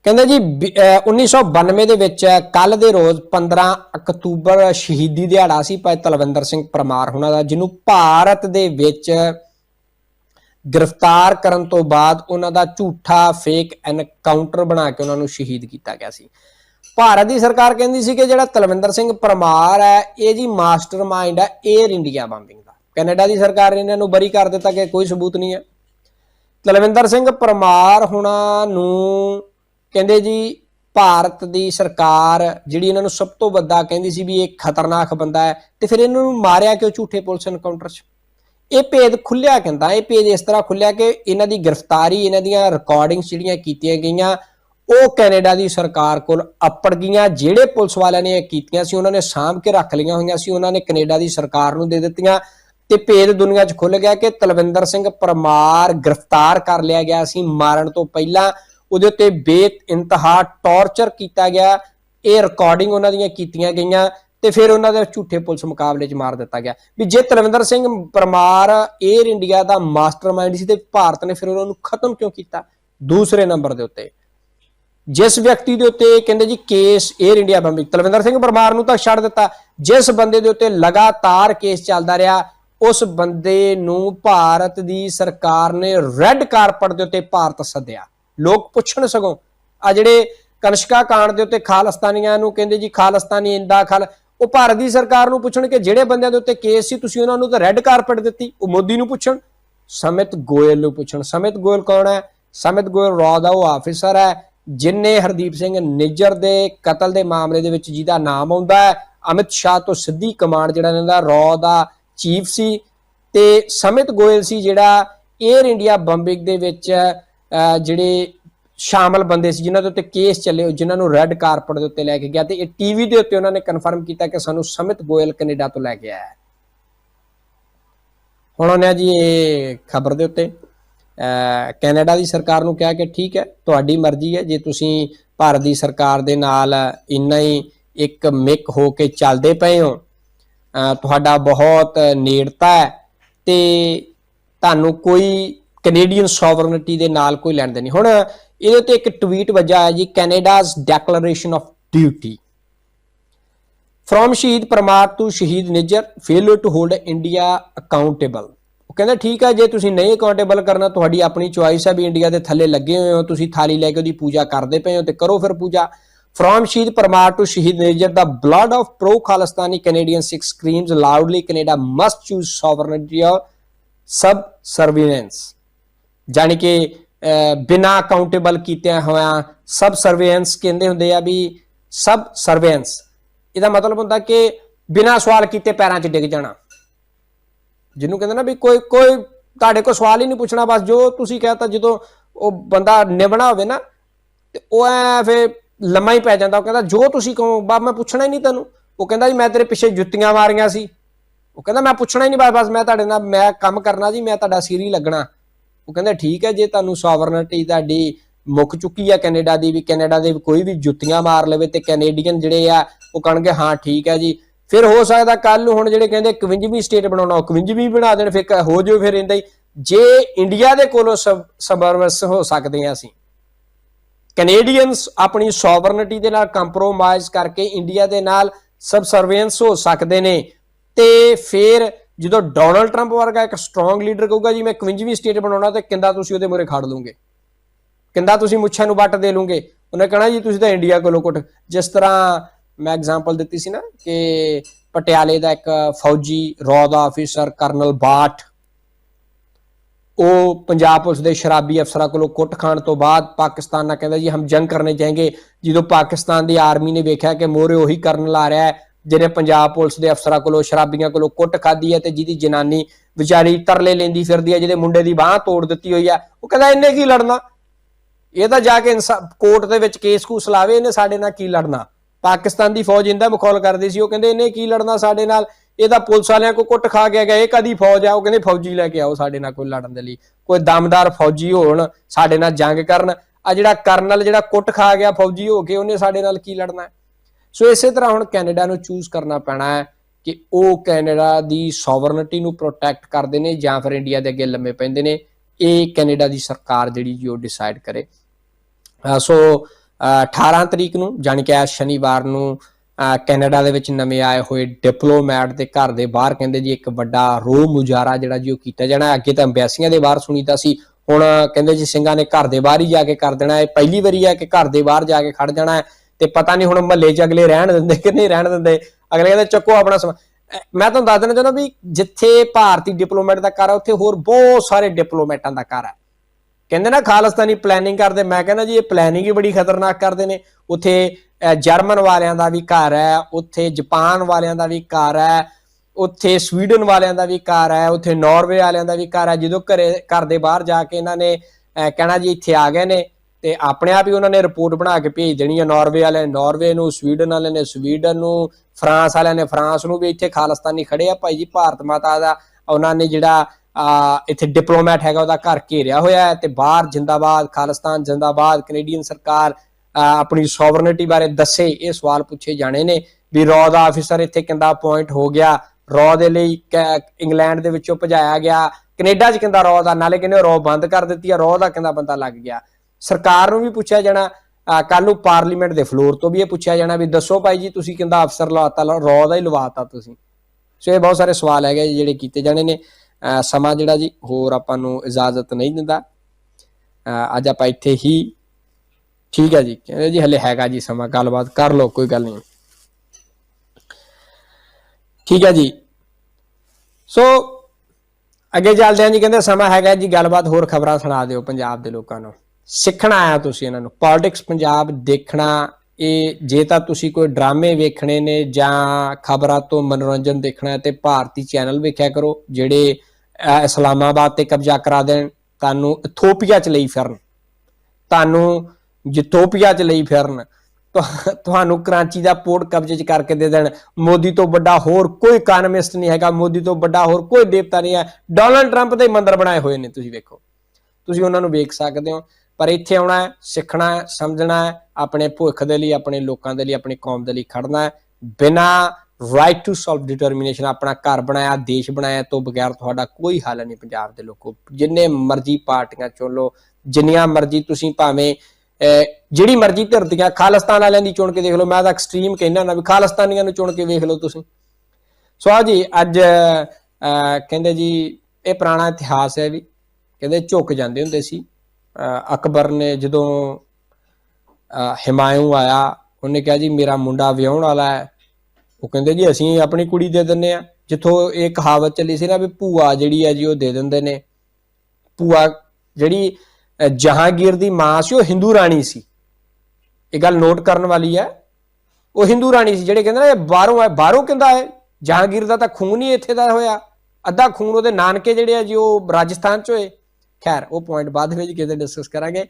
ਕਹਿੰਦੇ ਜੀ ਵੀ, ਅਹ, 1992 ਦੇ ਵਿੱਚ ਕੱਲ ਦੇ ਰੋਜ਼ 15 ਅਕਤੂਬਰ ਸ਼ਹੀਦੀ ਦਿਹਾੜਾ ਸੀ ਭਾਈ ਤਲਵਿੰਦਰ ਸਿੰਘ ਪਰਮਾਰ ਹੁਣਾਂ ਦਾ ਜਿਹਨੂੰ ਭਾਰਤ ਦੇ ਵਿੱਚ ਗ੍ਰਿਫਤਾਰ ਕਰਨ ਤੋਂ ਬਾਅਦ ਉਹਨਾਂ ਦਾ ਝੂਠਾ ਫੇਕ ਐਨਕਾਊਂਟਰ ਬਣਾ ਕੇ ਉਹਨਾਂ ਨੂੰ ਸ਼ਹੀਦ ਕੀਤਾ ਗਿਆ ਸੀ। ਭਾਰਤ ਦੀ ਸਰਕਾਰ ਕਹਿੰਦੀ ਸੀ ਕਿ ਜਿਹੜਾ ਤਲਵਿੰਦਰ ਸਿੰਘ ਪਰਮਾਰ ਹੈ ਇਹ ਜੀ ਮਾਸਟਰਮਾਈਂਡ ਹੈ 에ਅਰ ਇੰਡੀਆ ਬੰਬਿੰਗ ਦਾ। ਕੈਨੇਡਾ ਦੀ ਸਰਕਾਰ ਨੇ ਇਹਨਾਂ ਨੂੰ ਬਰੀ ਕਰ ਦਿੱਤਾ ਕਿ ਕੋਈ ਸਬੂਤ ਨਹੀਂ ਹੈ। ਤਲਵਿੰਦਰ ਸਿੰਘ ਪਰਮਾਰ ਹੁਣਾਂ ਨੂੰ ਕਹਿੰਦੇ ਜੀ, ਭਾਰਤ ਦੀ ਸਰਕਾਰ ਜਿਹੜੀ ਇਹਨਾਂ ਨੂੰ ਸਭ ਤੋਂ ਵੱਡਾ ਕਹਿੰਦੀ ਸੀ ਵੀ ਇਹ ਖਤਰਨਾਕ ਬੰਦਾ ਹੈ ਤੇ ਫਿਰ ਇਹਨਾਂ ਨੂੰ ਮਾਰਿਆ ਕਿਉਂ ਝੂਠੇ ਪੁਲਿਸ ਐਨਕਾਊਂਟਰ 'ਚ? ਇਹ ਭੇਦ ਖੁੱਲਿਆ ਕਹਿੰਦਾ, ਇਹ ਭੇਦ ਇਸ ਤਰ੍ਹਾਂ ਖੁੱਲਿਆ ਕਿ ਇਹਨਾਂ ਦੀ ਗ੍ਰਿਫਤਾਰੀ, ਇਹਨਾਂ ਦੀਆਂ ਰਿਕਾਰਡਿੰਗਸ ਜਿਹੜੀਆਂ ਕੀਤੀਆਂ ਗਈਆਂ, ਉਹ ਕੈਨੇਡਾ ਦੀ ਸਰਕਾਰ ਕੋਲ ਅਪੜ ਗਈਆਂ, ਜਿਹੜੇ ਪੁਲਿਸ ਵਾਲਿਆਂ ਨੇ ਇਹ ਕੀਤੀਆਂ ਸੀ, ਉਹਨਾਂ ਨੇ ਸਾਂਭ ਕੇ ਰੱਖ ਲਈਆਂ ਹੋਈਆਂ ਸੀ, ਉਹਨਾਂ ਨੇ ਕੈਨੇਡਾ ਦੀ ਸਰਕਾਰ ਨੂੰ ਦੇ ਦਿੱਤੀਆਂ ਤੇ ਭੇਦ ਦੁਨੀਆ 'ਚ ਖੁੱਲ ਗਿਆ ਕਿ ਤਲਵਿੰਦਰ ਸਿੰਘ ਪਰਮਾਰ ਗ੍ਰਿਫਤਾਰ ਕਰ ਲਿਆ ਗਿਆ ਸੀ, ਮਾਰਨ ਤੋਂ ਪਹਿਲਾਂ। ਉਹਦੇ ਉੱਤੇ ਬੇਇੰਤਹਾ ਟੌਰਚਰ ਕੀਤਾ ਗਿਆ। ਇਹ ਰਿਕਾਰਡਿੰਗ ਉਹਨਾਂ ਦੀਆਂ ਕੀਤੀਆਂ ਗਈਆਂ ਤੇ ਫਿਰ ਉਹਨਾਂ ਦੇ ਝੂਠੇ ਪੁਲਿਸ ਮੁਕਾਬਲੇ 'ਚ ਮਾਰ ਦਿੱਤਾ ਗਿਆ। ਵੀ ਜੇ ਤਲਵਿੰਦਰ ਸਿੰਘ ਪਰਮਾਰ 에ਅਰ ਇੰਡੀਆ ਦਾ ਮਾਸਟਰਮਾਈਂਡ ਸੀ ਤੇ ਭਾਰਤ ਨੇ ਫਿਰ ਉਹਨਾਂ ਨੂੰ ਖਤਮ ਕਿਉਂ ਕੀਤਾ? ਦੂਸਰੇ ਨੰਬਰ ਦੇ ਉੱਤੇ। ਜਿਸ ਵਿਅਕਤੀ ਦੇ ਉੱਤੇ ਕਹਿੰਦੇ ਜੀ case air India bombing Talwinder Singh Parmar ਨੂੰ ਤਾਂ ਛੱਡ ਦਿੱਤਾ। ਜਿਸ ਬੰਦੇ ਦੇ ਉੱਤੇ ਲਗਾਤਾਰ ਕੇਸ ਚੱਲਦਾ ਰਿਹਾ, ਉਸ ਬੰਦੇ ਨੂੰ ਭਾਰਤ ਦੀ ਸਰਕਾਰ ਨੇ ਰੈੱਡ ਕਾਰਪਟ ਦੇ ਉੱਤੇ ਭਾਰਤ ਸੱਦਿਆ। ਲੋਕ ਪੁੱਛਣ ਸਗੋਂ, ਆ ਜਿਹੜੇ ਕਨਸ਼ਕਾ ਕਾਂਡ ਦੇ ਉੱਤੇ ਖਾਲਸਤਾਨੀਆਂ ਨੂੰ ਕਹਿੰਦੇ ਜੀ ਖਾਲਸਤਾਨੀ ਇੰਦਾ ਖਾਲ, ਉਹ ਭਾਰਤ ਦੀ ਸਰਕਾਰ ਨੂੰ ਪੁੱਛਣ ਕਿ ਜਿਹੜੇ ਬੰਦਿਆਂ ਦੇ ਉੱਤੇ ਕੇਸ ਸੀ, ਤੁਸੀਂ ਉਹਨਾਂ ਨੂੰ ਤਾਂ ਰੈੱਡ ਕਾਰਪਟ ਦਿੱਤੀ, ਉਹ ਮੋਦੀ ਨੂੰ ਪੁੱਛਣ। ਸਮਿਤ ਗੋਇਲ ਨੂੰ ਪੁੱਛਣ। ਸਮਿਤ ਗੋਇਲ ਕੌਣ ਹੈ? ਸਮਿਤ ਗੋਇਲ ਰੌ ਦਾ ਉਹ ਆਫੀਸਰ ਹੈ ਜਿਨਨੇ ਹਰਦੀਪ ਸਿੰਘ ਨਿੱਜਰ ਦੇ ਕਤਲ ਦੇ ਮਾਮਲੇ ਦੇ ਵਿੱਚ ਜਿਹਦਾ ਨਾਮ ਆਉਂਦਾ ਹੈ, ਅਮਿਤ ਸ਼ਾਹ ਤੋਂ ਸਿੱਧੀ ਕਮਾਂਡ ਜਿਹੜਾ ਇਹਨਾਂ ਦਾ ਰੌ ਦਾ ਚੀਫ ਸੀ, ਤੇ ਸਮਿਤ ਗੋਇਲ ਸੀ ਜਿਹੜਾ 에ਅਰ ਇੰਡੀਆ ਬੰਬਿੰਗ ਦੇ ਵਿੱਚ ਜਿਹੜੇ ਸ਼ਾਮਲ ਬੰਦੇ ਸੀ ਜਿਨ੍ਹਾਂ ਦੇ ਉੱਤੇ ਕੇਸ ਚੱਲੇ ਜਿਨ੍ਹਾਂ ਨੂੰ ਰੈੱਡ ਕਾਰਪਟ ਦੇ ਉੱਤੇ ਲੈ ਕੇ ਗਿਆ ਤੇ ਇਹ ਟੀਵੀ ਦੇ ਉੱਤੇ ਉਹਨਾਂ ਨੇ ਕਨਫਰਮ ਕੀਤਾ ਕਿ ਸਾਨੂੰ ਸਮਿਤ ਗੋਇਲ ਕੈਨੇਡਾ ਤੋਂ ਲੈ ਕੇ ਆਇਆ ਹੈ। ਹੁਣ ਉਹਨੇ ਜੀ ਇਹ ਖਬਰ ਦੇ ਉੱਤੇ। ਅਹ, ਕੈਨੇਡਾ ਦੀ ਸਰਕਾਰ ਨੂੰ ਕਿਹਾ ਕਿ ਠੀਕ ਹੈ ਤੁਹਾਡੀ ਮਰਜ਼ੀ ਹੈ ਜੇ ਤੁਸੀਂ ਭਾਰਤ ਦੀ ਸਰਕਾਰ ਦੇ ਨਾਲ ਇੰਨਾ ਹੀ ਇੱਕ ਮਿਕ ਹੋ ਕੇ ਚੱਲਦੇ ਪਏ ਹੋ ਅਹ, ਤੁਹਾਡਾ ਬਹੁਤ ਨੇੜਤਾ ਹੈ ਤੇ ਤੁਹਾਨੂੰ ਕੋਈ ਕੈਨੇਡੀਅਨ ਸੋਵਰਨਿਟੀ ਦੇ ਨਾਲ ਕੋਈ ਲੈਣ ਦੇ ਨਹੀਂ। ਹੁਣ, ਇਹਦੇ ਉੱਤੇ ਇੱਕ ਟਵੀਟ ਵੱਜਾ ਹੈ ਜੀ, Canada's declaration of duty from ਸ਼ਹੀਦ ਪਰਮਾਰ ਟੂ ਸ਼ਹੀਦ Nijjar failure to hold India accountable ਉਹ ਕਹਿੰਦਾ, ਠੀਕ ਹੈ ਜੇ ਤੁਸੀਂ ਨਹੀਂ ਅਕਾਊਂਟੇਬਲ ਕਰਨਾ, ਤੁਹਾਡੀ ਆਪਣੀ ਚੁਆਇਸ ਹੈ ਵੀ ਇੰਡੀਆ ਦੇ ਥੱਲੇ ਲੱਗੇ ਹੋਏ ਹੋ, ਤੁਸੀਂ ਥਾਲੀ ਲੈ ਕੇ ਉਹਦੀ ਪੂਜਾ ਕਰਦੇ ਪਏ ਹੋ ਤੇ ਕਰੋ ਫਿਰ ਪੂਜਾ। ਫਰੋਮ ਸ਼ਹੀਦ ਪਰਮਾਰ ਟੂ ਸ਼ਹੀਦ ਨਿਜਰ ਦਾ blood of pro Khalistani Canadian Sikhs screams loudly Canada must choose sovereignty of sub surveillance ਜਾਣੀ ਕਿ ਅਹ, ਬਿਨਾਂ ਅਕਾਊਂਟੇਬਲ ਕੀਤਿਆਂ ਹੋਇਆਂ ਸਬ ਸਰਵੇਲੈਂਸ ਕਹਿੰਦੇ ਹੁੰਦੇ ਆ ਵੀ ਸਬ ਸਰਵੇਲੈਂਸ ਇਹਦਾ ਮਤਲਬ ਹੁੰਦਾ ਕਿ ਬਿਨਾਂ ਸਵਾਲ ਕੀਤੇ ਪੈਰਾਂ 'ਚ ਡਿੱਗ ਜਾਣਾ। ਜਿਹਨੂੰ ਕਹਿੰਦੇ ਨਾ ਵੀ ਕੋਈ ਕੋਈ ਤੁਹਾਡੇ ਕੋਲ ਸਵਾਲ ਹੀ ਨਹੀਂ ਪੁੱਛਣਾ ਬਸ ਜੋ ਤੁਸੀਂ ਕਹਤਾ ਜਦੋਂ ਉਹ ਬੰਦਾ ਨਿਭਣਾ ਹੋਵੇ ਨਾ ਤੇ ਉਹ ਐ ਫੇ ਲੰਮਾ ਹੀ ਪੈ ਜਾਂਦਾ। ਉਹ ਕਹਿੰਦਾ ਜੋ ਤੁਸੀਂ ਕਹੋ ਬਾ ਮੈਂ ਪੁੱਛਣਾ ਹੀ ਨਹੀਂ ਤੈਨੂੰ। ਉਹ ਕਹਿੰਦਾ ਜੀ ਮੈਂ ਤੇਰੇ ਪਿੱਛੇ ਜੁੱਤੀਆਂ ਮਾਰੀਆਂ ਸੀ। ਉਹ ਕਹਿੰਦਾ ਮੈਂ ਪੁੱਛਣਾ ਹੀ ਨਹੀਂ ਬਸ ਬਸ ਮੈਂ ਤੁਹਾਡੇ ਨਾਲ ਮੈਂ ਕੰਮ ਕਰਨਾ ਜੀ ਮੈਂ ਤੁਹਾਡਾ ਸੀਰੀ ਲੱਗਣਾ। ਉਹ ਕਹਿੰਦਾ, ਠੀਕ ਹੈ, ਜੇ ਤੁਹਾਨੂੰ ਸੋਵਰਨਟੀ ਤੁਹਾਡੀ ਮੁੱਕ ਚੁੱਕੀ ਹੈ ਕੈਨੇਡਾ ਦੀ ਵੀ, ਕੈਨੇਡਾ ਦੇ ਕੋਈ ਵੀ ਜੁੱਤੀਆਂ ਮਾਰ ਲਵੇ ਤੇ ਕੈਨੇਡੀਅਨ ਜਿਹੜੇ ਆ, ਉਹ ਕਹਣਗੇ, ਹਾਂ, ਠੀਕ ਹੈ ਜੀ। ਫਿਰ ਹੋ ਸਕਦਾ ਕੱਲ ਨੂੰ ਹੁਣ ਜਿਹੜੇ ਕਹਿੰਦੇ 51ਵੀਂ ਸਟੇਟ ਬਣਾਉਣਾ, ਉਹ 51ਵੀਂ ਬਣਾ ਦੇਣ, ਫਿਰ ਹੋ ਜਾਓ ਫਿਰ ਇੰਦਾ ਹੀ। ਜੇ ਇੰਡੀਆ ਦੇ ਕੋਲੋਂ ਸਬਰਵਸ ਹੋ ਸਕਦੇ ਆ ਅਸੀਂ। ਕੈਨੇਡੀਅਨਸ ਆਪਣੀ ਸੋਵਰਨਟੀ ਦੇ ਨਾਲ ਕੰਪਰੋਮਾਈਜ਼ ਕਰਕੇ ਇੰਡੀਆ ਦੇ ਨਾਲ ਸਬਸਰਵੇਂਸ ਹੋ ਸਕਦੇ ਨੇ। ਤੇ ਫਿਰ ਜਦੋਂ ਡੋਨਲਡ ਟਰੰਪ ਵਰਗਾ ਇੱਕ ਸਟਰੋਂਗ ਲੀਡਰ ਕਹੂਗਾ, ਜੀ ਮੈਂ 51ਵੀਂ ਸਟੇਟ ਬਣਾਉਣਾ ਤੇ ਕਿੰਦਾ ਤੁਸੀਂ ਉਹਦੇ ਮੂਹਰੇ ਖੜ ਲਓਗੇ ਕਿੰਦਾ ਤੁਸੀਂ ਮੁੱਛਾਂ ਨੂੰ ਵੱਟ ਦੇ ਲਓਗੇ ਉਹਨੇ ਕਹਣਾ, ਜੀ ਤੁਸੀਂ ਤਾਂ ਇੰਡੀਆ ਕੋਲੋਂ ਕੁੱਟ ਜਿਸ ਤਰ੍ਹਾਂ ਮੈਂ ਐਗਜ਼ਾਮਪਲ ਦਿੱਤੀ ਸੀ ਨਾ ਕਿ ਪਟਿਆਲੇ ਦਾ ਇੱਕ ਫੌਜੀ ਰੌ ਦਾ ਆਫੀਸਰ ਕਰਨਲ ਬਾਠ, ਉਹ ਪੰਜਾਬ ਪੁਲਿਸ ਦੇ ਸ਼ਰਾਬੀ ਅਫਸਰਾਂ ਕੋਲੋਂ ਕੁੱਟ ਖਾਣ ਤੋਂ ਬਾਅਦ ਪਾਕਿਸਤਾਨ ਨਾਲ ਕਹਿੰਦਾ, ਜੀ ਹਮ ਜੰਗ ਕਰਨੇ ਚਾਹਾਂਗੇ ਜਦੋਂ ਪਾਕਿਸਤਾਨ ਦੀ ਆਰਮੀ ਨੇ ਵੇਖਿਆ ਕਿ ਮੋਰੇ ਉਹੀ ਕਰਨ ਲਾ ਰਿਹਾ ਹੈ ਜਿਹਨੇ ਪੰਜਾਬ ਪੁਲਿਸ ਦੇ ਅਫਸਰਾਂ ਕੋਲੋਂ, ਸ਼ਰਾਬੀਆਂ ਕੋਲੋਂ ਕੁੱਟ ਖਾਧੀ ਹੈ ਤੇ ਜਿਹਦੀ ਜਨਾਨੀ ਵਿਚਾਰੀ ਤਰਲੇ ਲੈਂਦੀ ਫਿਰਦੀ ਹੈ, ਜਿਹਦੇ ਮੁੰਡੇ ਦੀ ਬਾਹ ਤੋੜ ਦਿੱਤੀ ਹੋਈ ਆ ਉਹ ਕਹਿੰਦਾ, ਇਹਨੇ ਕੀ ਲੜਨਾ? ਇਹ ਤਾਂ ਜਾ ਕੇ ਕੋਰਟ ਦੇ ਵਿੱਚ ਕੇਸ ਕੂਸ ਲਾਵੇ, ਇਹਨੇ ਸਾਡੇ ਨਾਲ ਕੀ ਲੜਨਾ? ਪਾਕਿਸਤਾਨ ਦੀ ਫੌਜ ਇੰਦਾ ਮਖੌਲ ਕਰਦੀ ਸੀ, ਉਹ ਕਹਿੰਦੇ, ਇਹਨੇ ਕੀ ਲੜਨਾ ਸਾਡੇ ਨਾਲ? ਇਹ ਤਾਂ ਪੁਲਿਸ ਵਾਲਿਆਂ ਕੋ ਕੁੱਟ ਖਾ ਕੇ ਗਿਆ ਇਹ ਕਦੀ ਫੌਜ ਆ? ਉਹ ਕਹਿੰਦੇ, ਫੌਜੀ ਲੈ ਕੇ ਆਓ ਸਾਡੇ ਨਾਲ ਕੋਈ ਲੜਨ ਦੇ ਲਈ। ਕੋਈ ਦਮਦਾਰ ਫੌਜੀ ਹੋਣ, ਸਾਡੇ ਨਾਲ ਜੰਗ ਕਰਨ। ਆ ਜਿਹੜਾ ਕਰਨਲ ਜਿਹੜਾ ਕੁੱਟ ਖਾ ਗਿਆ, ਫੌਜੀ ਹੋ ਕੇ ਉਹਨੇ ਸਾਡੇ ਨਾਲ ਕੀ ਲੜਨਾ? ਸੋ ਇਸੇ ਤਰ੍ਹਾਂ ਹੁਣ ਕੈਨੇਡਾ ਨੂੰ ਚੂਜ਼ ਕਰਨਾ ਪੈਣਾ ਹੈ ਕਿ ਉਹ ਕੈਨੇਡਾ ਦੀ ਸੋਵਰਨਿਟੀ ਨੂੰ ਪ੍ਰੋਟੈਕਟ ਕਰਦੇ ਨੇ ਜਾਂ ਫਿਰ ਇੰਡੀਆ ਦੇ ਅੱਗੇ ਲੰਮੇ ਪੈਂਦੇ ਨੇ, ਇਹ ਕੈਨੇਡਾ ਦੀ ਸਰਕਾਰ ਜਿਹੜੀ ਜੀ ਉਹ ਡਿਸਾਈਡ ਕਰੇ। ਸੋ, ਅਹ 18 ਤਰੀਕ ਨੂੰ ਜਾਣੀ ਕਿ ਅੱਜ ਸ਼ਨੀਵਾਰ ਨੂੰ ਕੈਨੇਡਾ ਦੇ ਵਿੱਚ ਨਵੇਂ ਆਏ ਹੋਏ ਡਿਪਲੋਮੈਟ ਦੇ ਘਰ ਦੇ ਬਾਹਰ ਕਹਿੰਦੇ ਜੀ ਇੱਕ ਵੱਡਾ ਰੋਹ ਮੁਜ਼ਾਰਾ ਜਿਹੜਾ ਜੀ ਉਹ ਕੀਤਾ ਜਾਣਾ ਅੱਗੇ ਤਾਂ ਅੰਬੈਸੀਆਂ ਦੇ ਬਾਹਰ ਸੁਣੀਦਾ ਸੀ, ਹੁਣ ਕਹਿੰਦੇ ਜੀ ਸਿੰਘਾਂ ਨੇ ਘਰ ਦੇ ਬਾਹਰ ਹੀ ਜਾ ਕੇ ਕਰ ਦੇਣਾ ਹੈ। ਪਹਿਲੀ ਵਾਰੀ ਹੈ ਕਿ ਘਰ ਦੇ ਬਾਹਰ ਜਾ ਕੇ ਖੜ ਜਾਣਾ ਹੈ। ਤੇ ਪਤਾ ਨਹੀਂ ਹੁਣ ਮਹੱਲੇ 'ਚ ਅਗਲੇ ਰਹਿਣ ਦਿੰਦੇ ਕਿ ਨਹੀਂ ਰਹਿਣ ਦਿੰਦੇ। ਅਗਲੇ ਕਹਿੰਦੇ, ਚੱਕੋ ਆਪਣਾ ਸਮਾਂ। ਮੈਂ ਤੁਹਾਨੂੰ ਦੱਸ ਦੇਣਾ ਚਾਹੁੰਦਾ ਵੀ ਜਿੱਥੇ ਭਾਰਤੀ ਡਿਪਲੋਮੈਟ ਦਾ ਘਰ ਹੈ ਉੱਥੇ ਹੋਰ ਬਹੁਤ ਸਾਰੇ ਡਿਪਲੋਮੈਟਾਂ ਦਾ ਘਰ ਹੈ ਕਹਿੰਦੇ ਨਾ, ਖਾਲਿਸਤਾਨੀ ਪਲੈਨਿੰਗ ਕਰਦੇ। ਮੈਂ ਕਹਿੰਦਾ ਜੀ, ਇਹ ਪਲੈਨਿੰਗ ਹੀ ਬੜੀ ਖਤਰਨਾਕ ਕਰਦੇ ਨੇ। ਉੱਥੇ ਜਰਮਨ ਵਾਲਿਆਂ ਦਾ ਵੀ ਘਰ ਹੈ, ਉੱਥੇ ਜਾਪਾਨ ਵਾਲਿਆਂ ਦਾ ਵੀ ਘਰ ਹੈ, ਉੱਥੇ ਸਵੀਡਨ ਵਾਲਿਆਂ ਦਾ ਵੀ ਘਰ ਹੈ, ਉੱਥੇ ਨਾਰਵੇ ਵਾਲਿਆਂ ਦਾ ਵੀ ਘਰ ਹੈ। ਜਦੋਂ ਘਰੇ, ਘਰ ਦੇ ਬਾਹਰ ਜਾ ਕੇ ਇਹਨਾਂ ਨੇ ਕਹਿਣਾ ਜੀ, ਇੱਥੇ ਆ ਗਏ ਨੇ। ਤੇ ਆਪਣੇ ਆਪ ਹੀ ਉਹਨਾਂ ਨੇ ਰਿਪੋਰਟ ਬਣਾ ਕੇ ਭੇਜ ਦੇਣੀ ਹੈ ਨਾਰਵੇ ਵਾਲਿਆਂ ਨੇ ਨਾਰਵੇ ਨੂੰ ਸਵੀਡਨ ਵਾਲਿਆਂ ਨੇ ਸਵੀਡਨ ਨੂੰ ਫਰਾਂਸ ਵਾਲਿਆਂ ਨੇ ਫਰਾਂਸ ਨੂੰ ਵੀ ਇੱਥੇ ਖਾਲਿਸਤਾਨੀ ਖੜੇ ਆ ਭਾਈ ਜੀ ਭਾਰਤ ਮਾਤਾ ਦਾ ਉਹਨਾਂ ਨੇ ਜਿਹੜਾ ਆ ਇੱਥੇ ਡਿਪਲੋਮੈਟ ਹੈਗਾ ਉਹਦਾ ਘਰ ਘੇਰਿਆ ਹੋਇਆ ਹੈ ਤੇ ਬਾਹਰ ਜਿੰਦਾਬਾਦ ਖਾਲਿਸਤਾਨ ਜਿੰਦਾਬਾਦ ਕੈਨੇਡੀਅਨ ਸਰਕਾਰ ਆ, ਆਪਣੀ ਸੋਵਰਨਿਟੀ ਬਾਰੇ ਦੱਸੇ ਇਹ ਸਵਾਲ ਪੁੱਛੇ ਜਾਣੇ ਨੇ ਵੀ ਰॉ ਦਾ ਆਫੀਸਰ ਇੱਥੇ ਕਿੰਦਾ ਅਪਾਇੰਟ ਹੋ ਗਿਆ ਰॉ ਦੇ ਲਈ ਕ- ਇੰਗਲੈਂਡ ਦੇ ਵਿੱਚੋਂ ਭਜਾਇਆ ਗਿਆ ਕੈਨੇਡਾ 'ਚ ਕਿੰਦਾ ਰॉ ਦਾ ਨਾਲੇ ਕਹਿੰਦੇ ਰॉ ਬੰਦ ਕਰ ਦਿੱਤੀ ਆ ਰॉ ਦਾ ਕਿੰਦਾ ਬੰਦਾ ਲੱਗ ਗਿਆ। ਸਰਕਾਰ ਨੂੰ ਵੀ ਪੁੱਛਿਆ ਜਾਣਾ ਕੱਲ ਨੂੰ ਪਾਰਲੀਮੈਂਟ ਦੇ ਫਲੋਰ ਤੋਂ ਵੀ ਇਹ ਪੁੱਛਿਆ ਜਾਣਾ ਵੀ ਦੱਸੋ ਭਾਈ ਜੀ, ਤੁਸੀਂ ਕਿੰਦਾ ਅਫਸਰ ਲਵਾਤਾ ਰॉ ਦਾ ਹੀ ਲਵਾਤਾ ਤੁਸੀਂ। ਸੋ ਇਹ ਬਹੁਤ ਸਾਰੇ ਸਵਾਲ ਹੈਗੇ ਜੀ ਜਿਹੜੇ ਕੀਤੇ ਜਾਣੇ ਨੇ। ਸਮਾਂ ਜਿਹੜਾ ਜੀ, ਹੋਰ ਆਪਾਂ ਨੂੰ ਇਜਾਜ਼ਤ ਨਹੀਂ ਦਿੰਦਾ। ਅੱਜ ਆਪਾਂ ਇੱਥੇ ਹੀ ਠੀਕ ਹੈ ਜੀ। ਕਹਿੰਦੇ ਜੀ ਹਲੇ ਹੈਗਾ ਜੀ ਸਮਾਂ, ਗੱਲਬਾਤ ਕਰ ਲਓ, ਕੋਈ ਗੱਲ ਨਹੀਂ। ਠੀਕ ਹੈ ਜੀ। ਸੋ ਅੱਗੇ ਚੱਲਦੇ ਹਾਂ ਜੀ, ਕਹਿੰਦੇ ਸਮਾਂ ਹੈਗਾ ਜੀ, ਗੱਲਬਾਤ ਹੋਰ ਖਬਰਾਂ ਸੁਣਾ ਦਿਓ ਪੰਜਾਬ ਦੇ ਲੋਕਾਂ ਨੂੰ। ਸਿੱਖਣਾ ਆਇਆ ਤੁਸੀਂ ਇਹਨਾਂ ਨੂੰ। ਪੋਲਿਟਿਕਸ ਪੰਜਾਬ ਦੇਖਣਾ, ਇਹ ਜੇ ਤਾਂ ਤੁਸੀਂ ਕੋਈ ਡਰਾਮੇ ਵੇਖਣੇ ਨੇ ਜਾਂ ਖਬਰਾਂ ਤੋਂ ਮਨੋਰੰਜਨ ਦੇਖਣਾ ਹੈ ਤੇ ਭਾਰਤੀ ਚੈਨਲ ਵੇਖਿਆ ਕਰੋ, ਜਿਹੜੇ ਇਸਲਾਮਾਬਾਦ ਤੇ ਕਬਜ਼ਾ ਕਰਾ ਦੇਣ, ਤੁਹਾਨੂੰ ਇਥੋਪੀਆ ਚ ਲਈ ਫਿਰਨ। ਤੁਹਾਨੂੰ ਜਿਥੋਪੀਆ ਚ ਲਈ ਫਿਰਨ। ਤੁਹਾਨੂੰ ਕਰਾਂਚੀ ਦਾ ਪੋਰਟ ਕਬਜ਼ੇ ਚ ਕਰਕੇ ਦੇ ਦੇਣ। ਮੋਦੀ ਤੋਂ ਵੱਡਾ ਹੋਰ ਕੋਈ ਇਕਾਨਮਿਸਟ ਨਹੀਂ ਹੈਗਾ। ਮੋਦੀ ਤੋਂ ਵੱਡਾ ਹੋਰ ਕੋਈ ਦੇਵਤਾ ਨਹੀਂ ਹੈ। ਡੋਨਲਡ ਟਰੰਪ ਦੇ ਮੰਦਰ ਬਣਾਏ ਹੋਏ ਨੇ, ਤੁਸੀਂ ਵੇਖੋ। ਤੁਸੀਂ ਉਹਨਾਂ ਨੂੰ ਵੇਖ ਸਕਦੇ ਹੋ। ਪਰ ਇੱਥੇ ਆਉਣਾ ਹੈ ਸਿੱਖਣਾ ਹੈ ਸਮਝਣਾ ਹੈ ਆਪਣੇ ਭੁੱਖ ਦੇ ਲਈ ਆਪਣੇ ਲੋਕਾਂ ਦੇ ਲਈ ਆਪਣੀ ਕੌਮ ਦੇ ਲਈ ਖੜਨਾ ਹੈ। ਬਿਨਾ ਰਾਈਟ ਟੂ ਸੈਲਫ ਡਿਟਰਮੀਨੇਸ਼ਨ ਆਪਣਾ ਘਰ ਬਣਾਇਆ ਦੇਸ਼ ਬਣਾਇਆ ਤੋਂ ਬਗੈਰ ਤੁਹਾਡਾ ਕੋਈ ਹੱਲ ਨਹੀਂ ਪੰਜਾਬ ਦੇ ਲੋਕੋ। ਜਿੰਨੇ ਮਰਜ਼ੀ ਪਾਰਟੀਆਂ ਚੁਣ ਲਓ ਜਿੰਨੀਆਂ ਮਰਜ਼ੀ ਤੁਸੀਂ ਭਾਵੇਂ ਅਹ, ਜਿਹੜੀ ਮਰਜ਼ੀ ਧਰਤੀਆਂ ਖਾਲਿਸਤਾਨ ਵਾਲਿਆਂ ਦੀ ਚੁਣ ਕੇ ਦੇਖ ਲਓ ਮੈਂ ਤਾਂ ਐਕਸਟ੍ਰੀਮ ਕਹਿੰਦਾ ਨਾ ਵੀ ਖਾਲਿਸਤਾਨੀਆਂ ਨੂੰ ਚੁਣ ਕੇ ਵੇਖ ਲਓ ਤੁਸੀਂ। ਸੋ ਆ ਜੀ ਅੱਜ ਅਹ, ਕਹਿੰਦੇ ਜੀ ਇਹ ਪੁਰਾਣਾ ਇਤਿਹਾਸ ਹੈ ਵੀ ਕਹਿੰਦੇ ਝੁਕ ਜਾਂਦੇ ਹੁੰਦੇ ਸੀ। ਅਕਬਰ ਨੇ ਜਦੋਂ ਅਹ, ਹਿਮਾਯੂ ਆਇਆ ਉਹਨੇ ਕਿਹਾ ਜੀ ਮੇਰਾ ਮੁੰਡਾ ਵਿਆਹਣ ਵਾਲਾ ਹੈ। ਉਹ ਕਹਿੰਦੇ ਜੀ ਅਸੀਂ ਆਪਣੀ ਕੁੜੀ ਦੇ ਦਿੰਨੇ ਆ ਜਿੱਥੋਂ ਇਹ ਕਹਾਵਤ ਚੱਲੀ ਸੀ ਨਾ ਵੀ ਭੂਆ ਜਿਹੜੀ ਹੈ ਜੀ ਉਹ ਦੇ ਦਿੰਦੇ ਨੇ। ਭੂਆ ਜਿਹੜੀ ਜਹਾਂਗੀਰ ਦੀ ਮਾਂ ਸੀ ਉਹ ਹਿੰਦੂ ਰਾਣੀ ਸੀ। ਇਹ ਗੱਲ ਨੋਟ ਕਰਨ ਵਾਲੀ ਹੈ। ਉਹ ਹਿੰਦੂ ਰਾਣੀ ਸੀ ਜਿਹੜੇ ਕਹਿੰਦੇ ਨੇ ਇਹ ਬਾਹਰੋਂ ਹੈ ਬਾਹਰੋਂ ਕਹਿੰਦਾ ਹੈ ਜਹਾਂਗੀਰ ਦਾ ਤਾਂ ਖੂਨ ਹੀ ਇੱਥੇ ਦਾ ਹੋਇਆ। ਅੱਧਾ ਖੂਨ ਉਹਦੇ ਨਾਨਕੇ ਜਿਹੜੇ ਆ ਜੀ ਉਹ ਰਾਜਸਥਾਨ ਚ ਹੋਏ। ਖੈਰ, ਉਹ ਪੁਆਇੰਟ ਬਾਅਦ ਵਿੱਚ ਕਿਤੇ ਡਿਸਕਸ ਕਰਾਂਗੇ।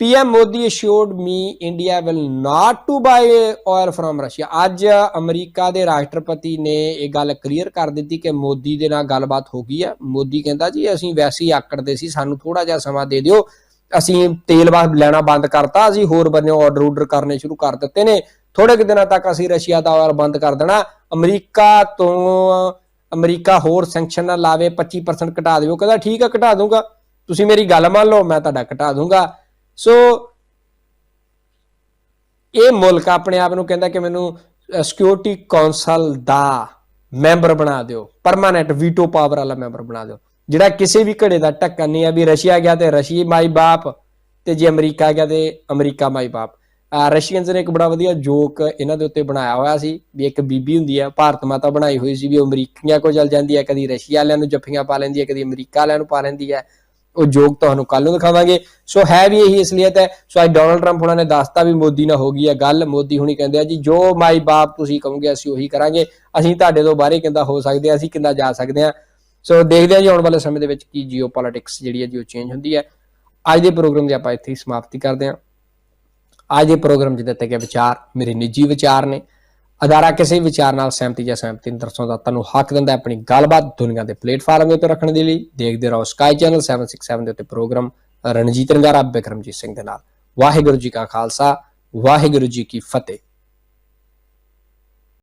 PM Modi assured me India will not to buy oil from Russia ਅੱਜ ਅਮਰੀਕਾ ਦੇ ਰਾਸ਼ਟਰਪਤੀ ਨੇ ਇਹ ਗੱਲ ਕਲੀਅਰ ਕਰ ਦਿੱਤੀ ਕਿ ਮੋਦੀ ਦੇ ਨਾਲ ਗੱਲਬਾਤ ਹੋ ਗਈ ਹੈ ਮੋਦੀ ਕਹਿੰਦਾ ਜੀ, ਅਸੀਂ ਵੈਸੇ ਹੀ ਆਕੜਦੇ ਸੀ, ਸਾਨੂੰ ਥੋੜਾ ਜਿਹਾ ਸਮਾਂ ਦੇ ਦਿਓ। ਅਸੀਂ ਤੇਲ ਬਾਹ ਲੈਣਾ ਬੰਦ ਕਰਤਾ, ਅਸੀਂ ਹੋਰ ਬੰਨਿਓ ਆਰਡਰ ਆਰਡਰ ਕਰਨੇ ਸ਼ੁਰੂ ਕਰ ਦਿੱਤੇ ਨੇ। ਥੋੜੇ ਕੁ ਦਿਨਾਂ ਤੱਕ ਅਸੀਂ ਰਸ਼ੀਆ ਦਾ ਆਇਲ ਬੰਦ ਕਰ ਦੇਣਾ। ਅਮਰੀਕਾ ਤੋਂ ਅਮਰੀਕਾ ਹੋਰ ਸੈਂਕਸ਼ਨ ਨਾ ਲਾਵੇ 25% ਘਟਾ ਦਿਓ ਕਹਿੰਦਾ, ਠੀਕ ਆ, ਘਟਾ ਦੂੰਗਾ। ਤੁਸੀਂ ਮੇਰੀ ਗੱਲ ਮੰਨ ਲਓ, ਮੈਂ ਤੁਹਾਡਾ ਘਟਾ ਦੂੰਗਾ। ਸੋ ਇਹ ਮੁਲਕ ਆਪਣੇ ਆਪ ਨੂੰ ਕਹਿੰਦਾ ਕਿ ਮੈਨੂੰ ਸਿਕਿਉਰਿਟੀ ਕੌਂਸਲ ਦਾ ਮੈਂਬਰ ਬਣਾ ਦਿਓ। ਪਰਮਾਨੈਂਟ ਵੀਟੋ ਪਾਵਰ ਵਾਲਾ ਮੈਂਬਰ ਬਣਾ ਦਿਓ। ਜਿਹੜਾ ਕਿਸੇ ਵੀ ਘੜੇ ਦਾ ਟੱਕਰ ਨਹੀਂ ਹੈ ਵੀ ਰਸ਼ੀਆ ਗਿਆ ਤੇ ਰਸ਼ੀ ਮਾਈ ਬਾਪ ਤੇ ਜੇ ਅਮਰੀਕਾ ਗਿਆ ਤੇ ਅਮਰੀਕਾ ਮਾਈ ਬਾਪ। ਰਸ਼ੀਅਨਸ ਨੇ ਇੱਕ ਬੜਾ ਵਧੀਆ ਜੋਕ ਇਹਨਾਂ ਦੇ ਉੱਤੇ ਬਣਾਇਆ ਹੋਇਆ ਸੀ ਵੀ ਇੱਕ ਬੀਬੀ ਹੁੰਦੀ ਹੈ, ਭਾਰਤ ਮਾਤਾ ਬਣਾਈ ਹੋਈ ਸੀ ਵੀ ਉਹ ਅਮਰੀਕੀਆਂ ਕੋਲ ਚਲ ਜਾਂਦੀ ਹੈ, ਕਦੀ ਰਸ਼ੀਆ ਵਾਲਿਆਂ ਨੂੰ ਜੱਫੀਆਂ ਪਾ ਲੈਂਦੀ ਹੈ, ਕਦੀ ਅਮਰੀਕਾ ਵਾਲਿਆਂ ਨੂੰ ਪਾ ਲੈਂਦੀ ਹੈ। ਉਹ ਜੋਕ ਤੁਹਾਨੂੰ ਕੱਲ ਨੂੰ ਦਿਖਾਵਾਂਗੇ। ਸੋ ਹੈ ਵੀ ਇਹੀ ਅਸਲੀਅਤ ਹੈ। ਸੋ ਅੱਜ ਡੋਨਲਡ ਟਰੰਪ ਉਹਨਾਂ ਨੇ ਦੱਸਤਾ ਵੀ ਮੋਦੀ ਨਾਲ ਹੋ ਗਈ ਹੈ ਗੱਲ। ਮੋਦੀ ਹੁਣੀ ਕਹਿੰਦੇ ਆ ਜੀ, ਜੋ ਮਾਈ ਬਾਪ ਤੁਸੀਂ ਕਹੋਗੇ, ਅਸੀਂ ਉਹੀ ਕਰਾਂਗੇ। ਅਸੀਂ ਤੁਹਾਡੇ ਤੋਂ ਬਾਹਰੇ ਕਿੰਦਾ ਹੋ ਸਕਦੇ ਆ, ਅਸੀਂ ਕਿੰਦਾ ਜਾ ਸਕਦੇ ਆ। ਸੋ ਦੇਖਦੇ ਹਾਂ ਜੀ ਆਉਣ ਵਾਲੇ ਸਮੇਂ ਦੇ ਵਿੱਚ ਕੀ ਜੀਓਪੋਲਿਟਿਕਸ ਜਿਹੜੀ ਹੈ ਜੀ ਉਹ ਚੇਂਜ ਹੁੰਦੀ ਹੈ। ਅੱਜ ਦੇ ਪ੍ਰੋਗਰਾਮ ਦੀ ਆਪਾਂ ਇੱਥੇ ਹੀ ਸਮਾਪਤੀ ਕਰਦੇ ਹਾਂ। ਅੱਜ ਦੇ ਪ੍ਰੋਗਰਾਮ 'ਚ ਦਿੱਤੇ ਗਏ ਵਿਚਾਰ ਮੇਰੇ ਨਿੱਜੀ ਵਿਚਾਰ ਨੇ। ਅਦਾਰਾ ਕਿਸੇ ਵਿਚਾਰ ਨਾਲ ਸਹਿਮਤੀ ਜਾਂ ਸਹਿਮਤੀ ਨਹੀਂ ਦਰਸਾਉਂਦਾ ਤੁਹਾਨੂੰ ਹੱਕ ਦਿੰਦਾ ਆਪਣੀ ਗੱਲਬਾਤ ਦੁਨੀਆ ਦੇ ਪਲੇਟਫਾਰਮ ਦੇ ਉੱਤੇ ਰੱਖਣ ਦੇ ਲਈ। ਦੇਖਦੇ ਰਹੋ ਸਕਾਈ ਚੈਨਲ 767 ਦੇ ਉੱਤੇ ਪ੍ਰੋਗਰਾਮ। ਰਣਜੀਤ ਰੰਗਾਰਾ, ਬਿਕਰਮਜੀਤ ਸਿੰਘ ਦੇ ਨਾਲ। ਵਾਹਿਗੁਰੂ ਜੀ ਕਾ ਖਾਲਸਾ, ਵਾਹਿਗੁਰੂ ਜੀ ਕੀ ਫਤਿਹ।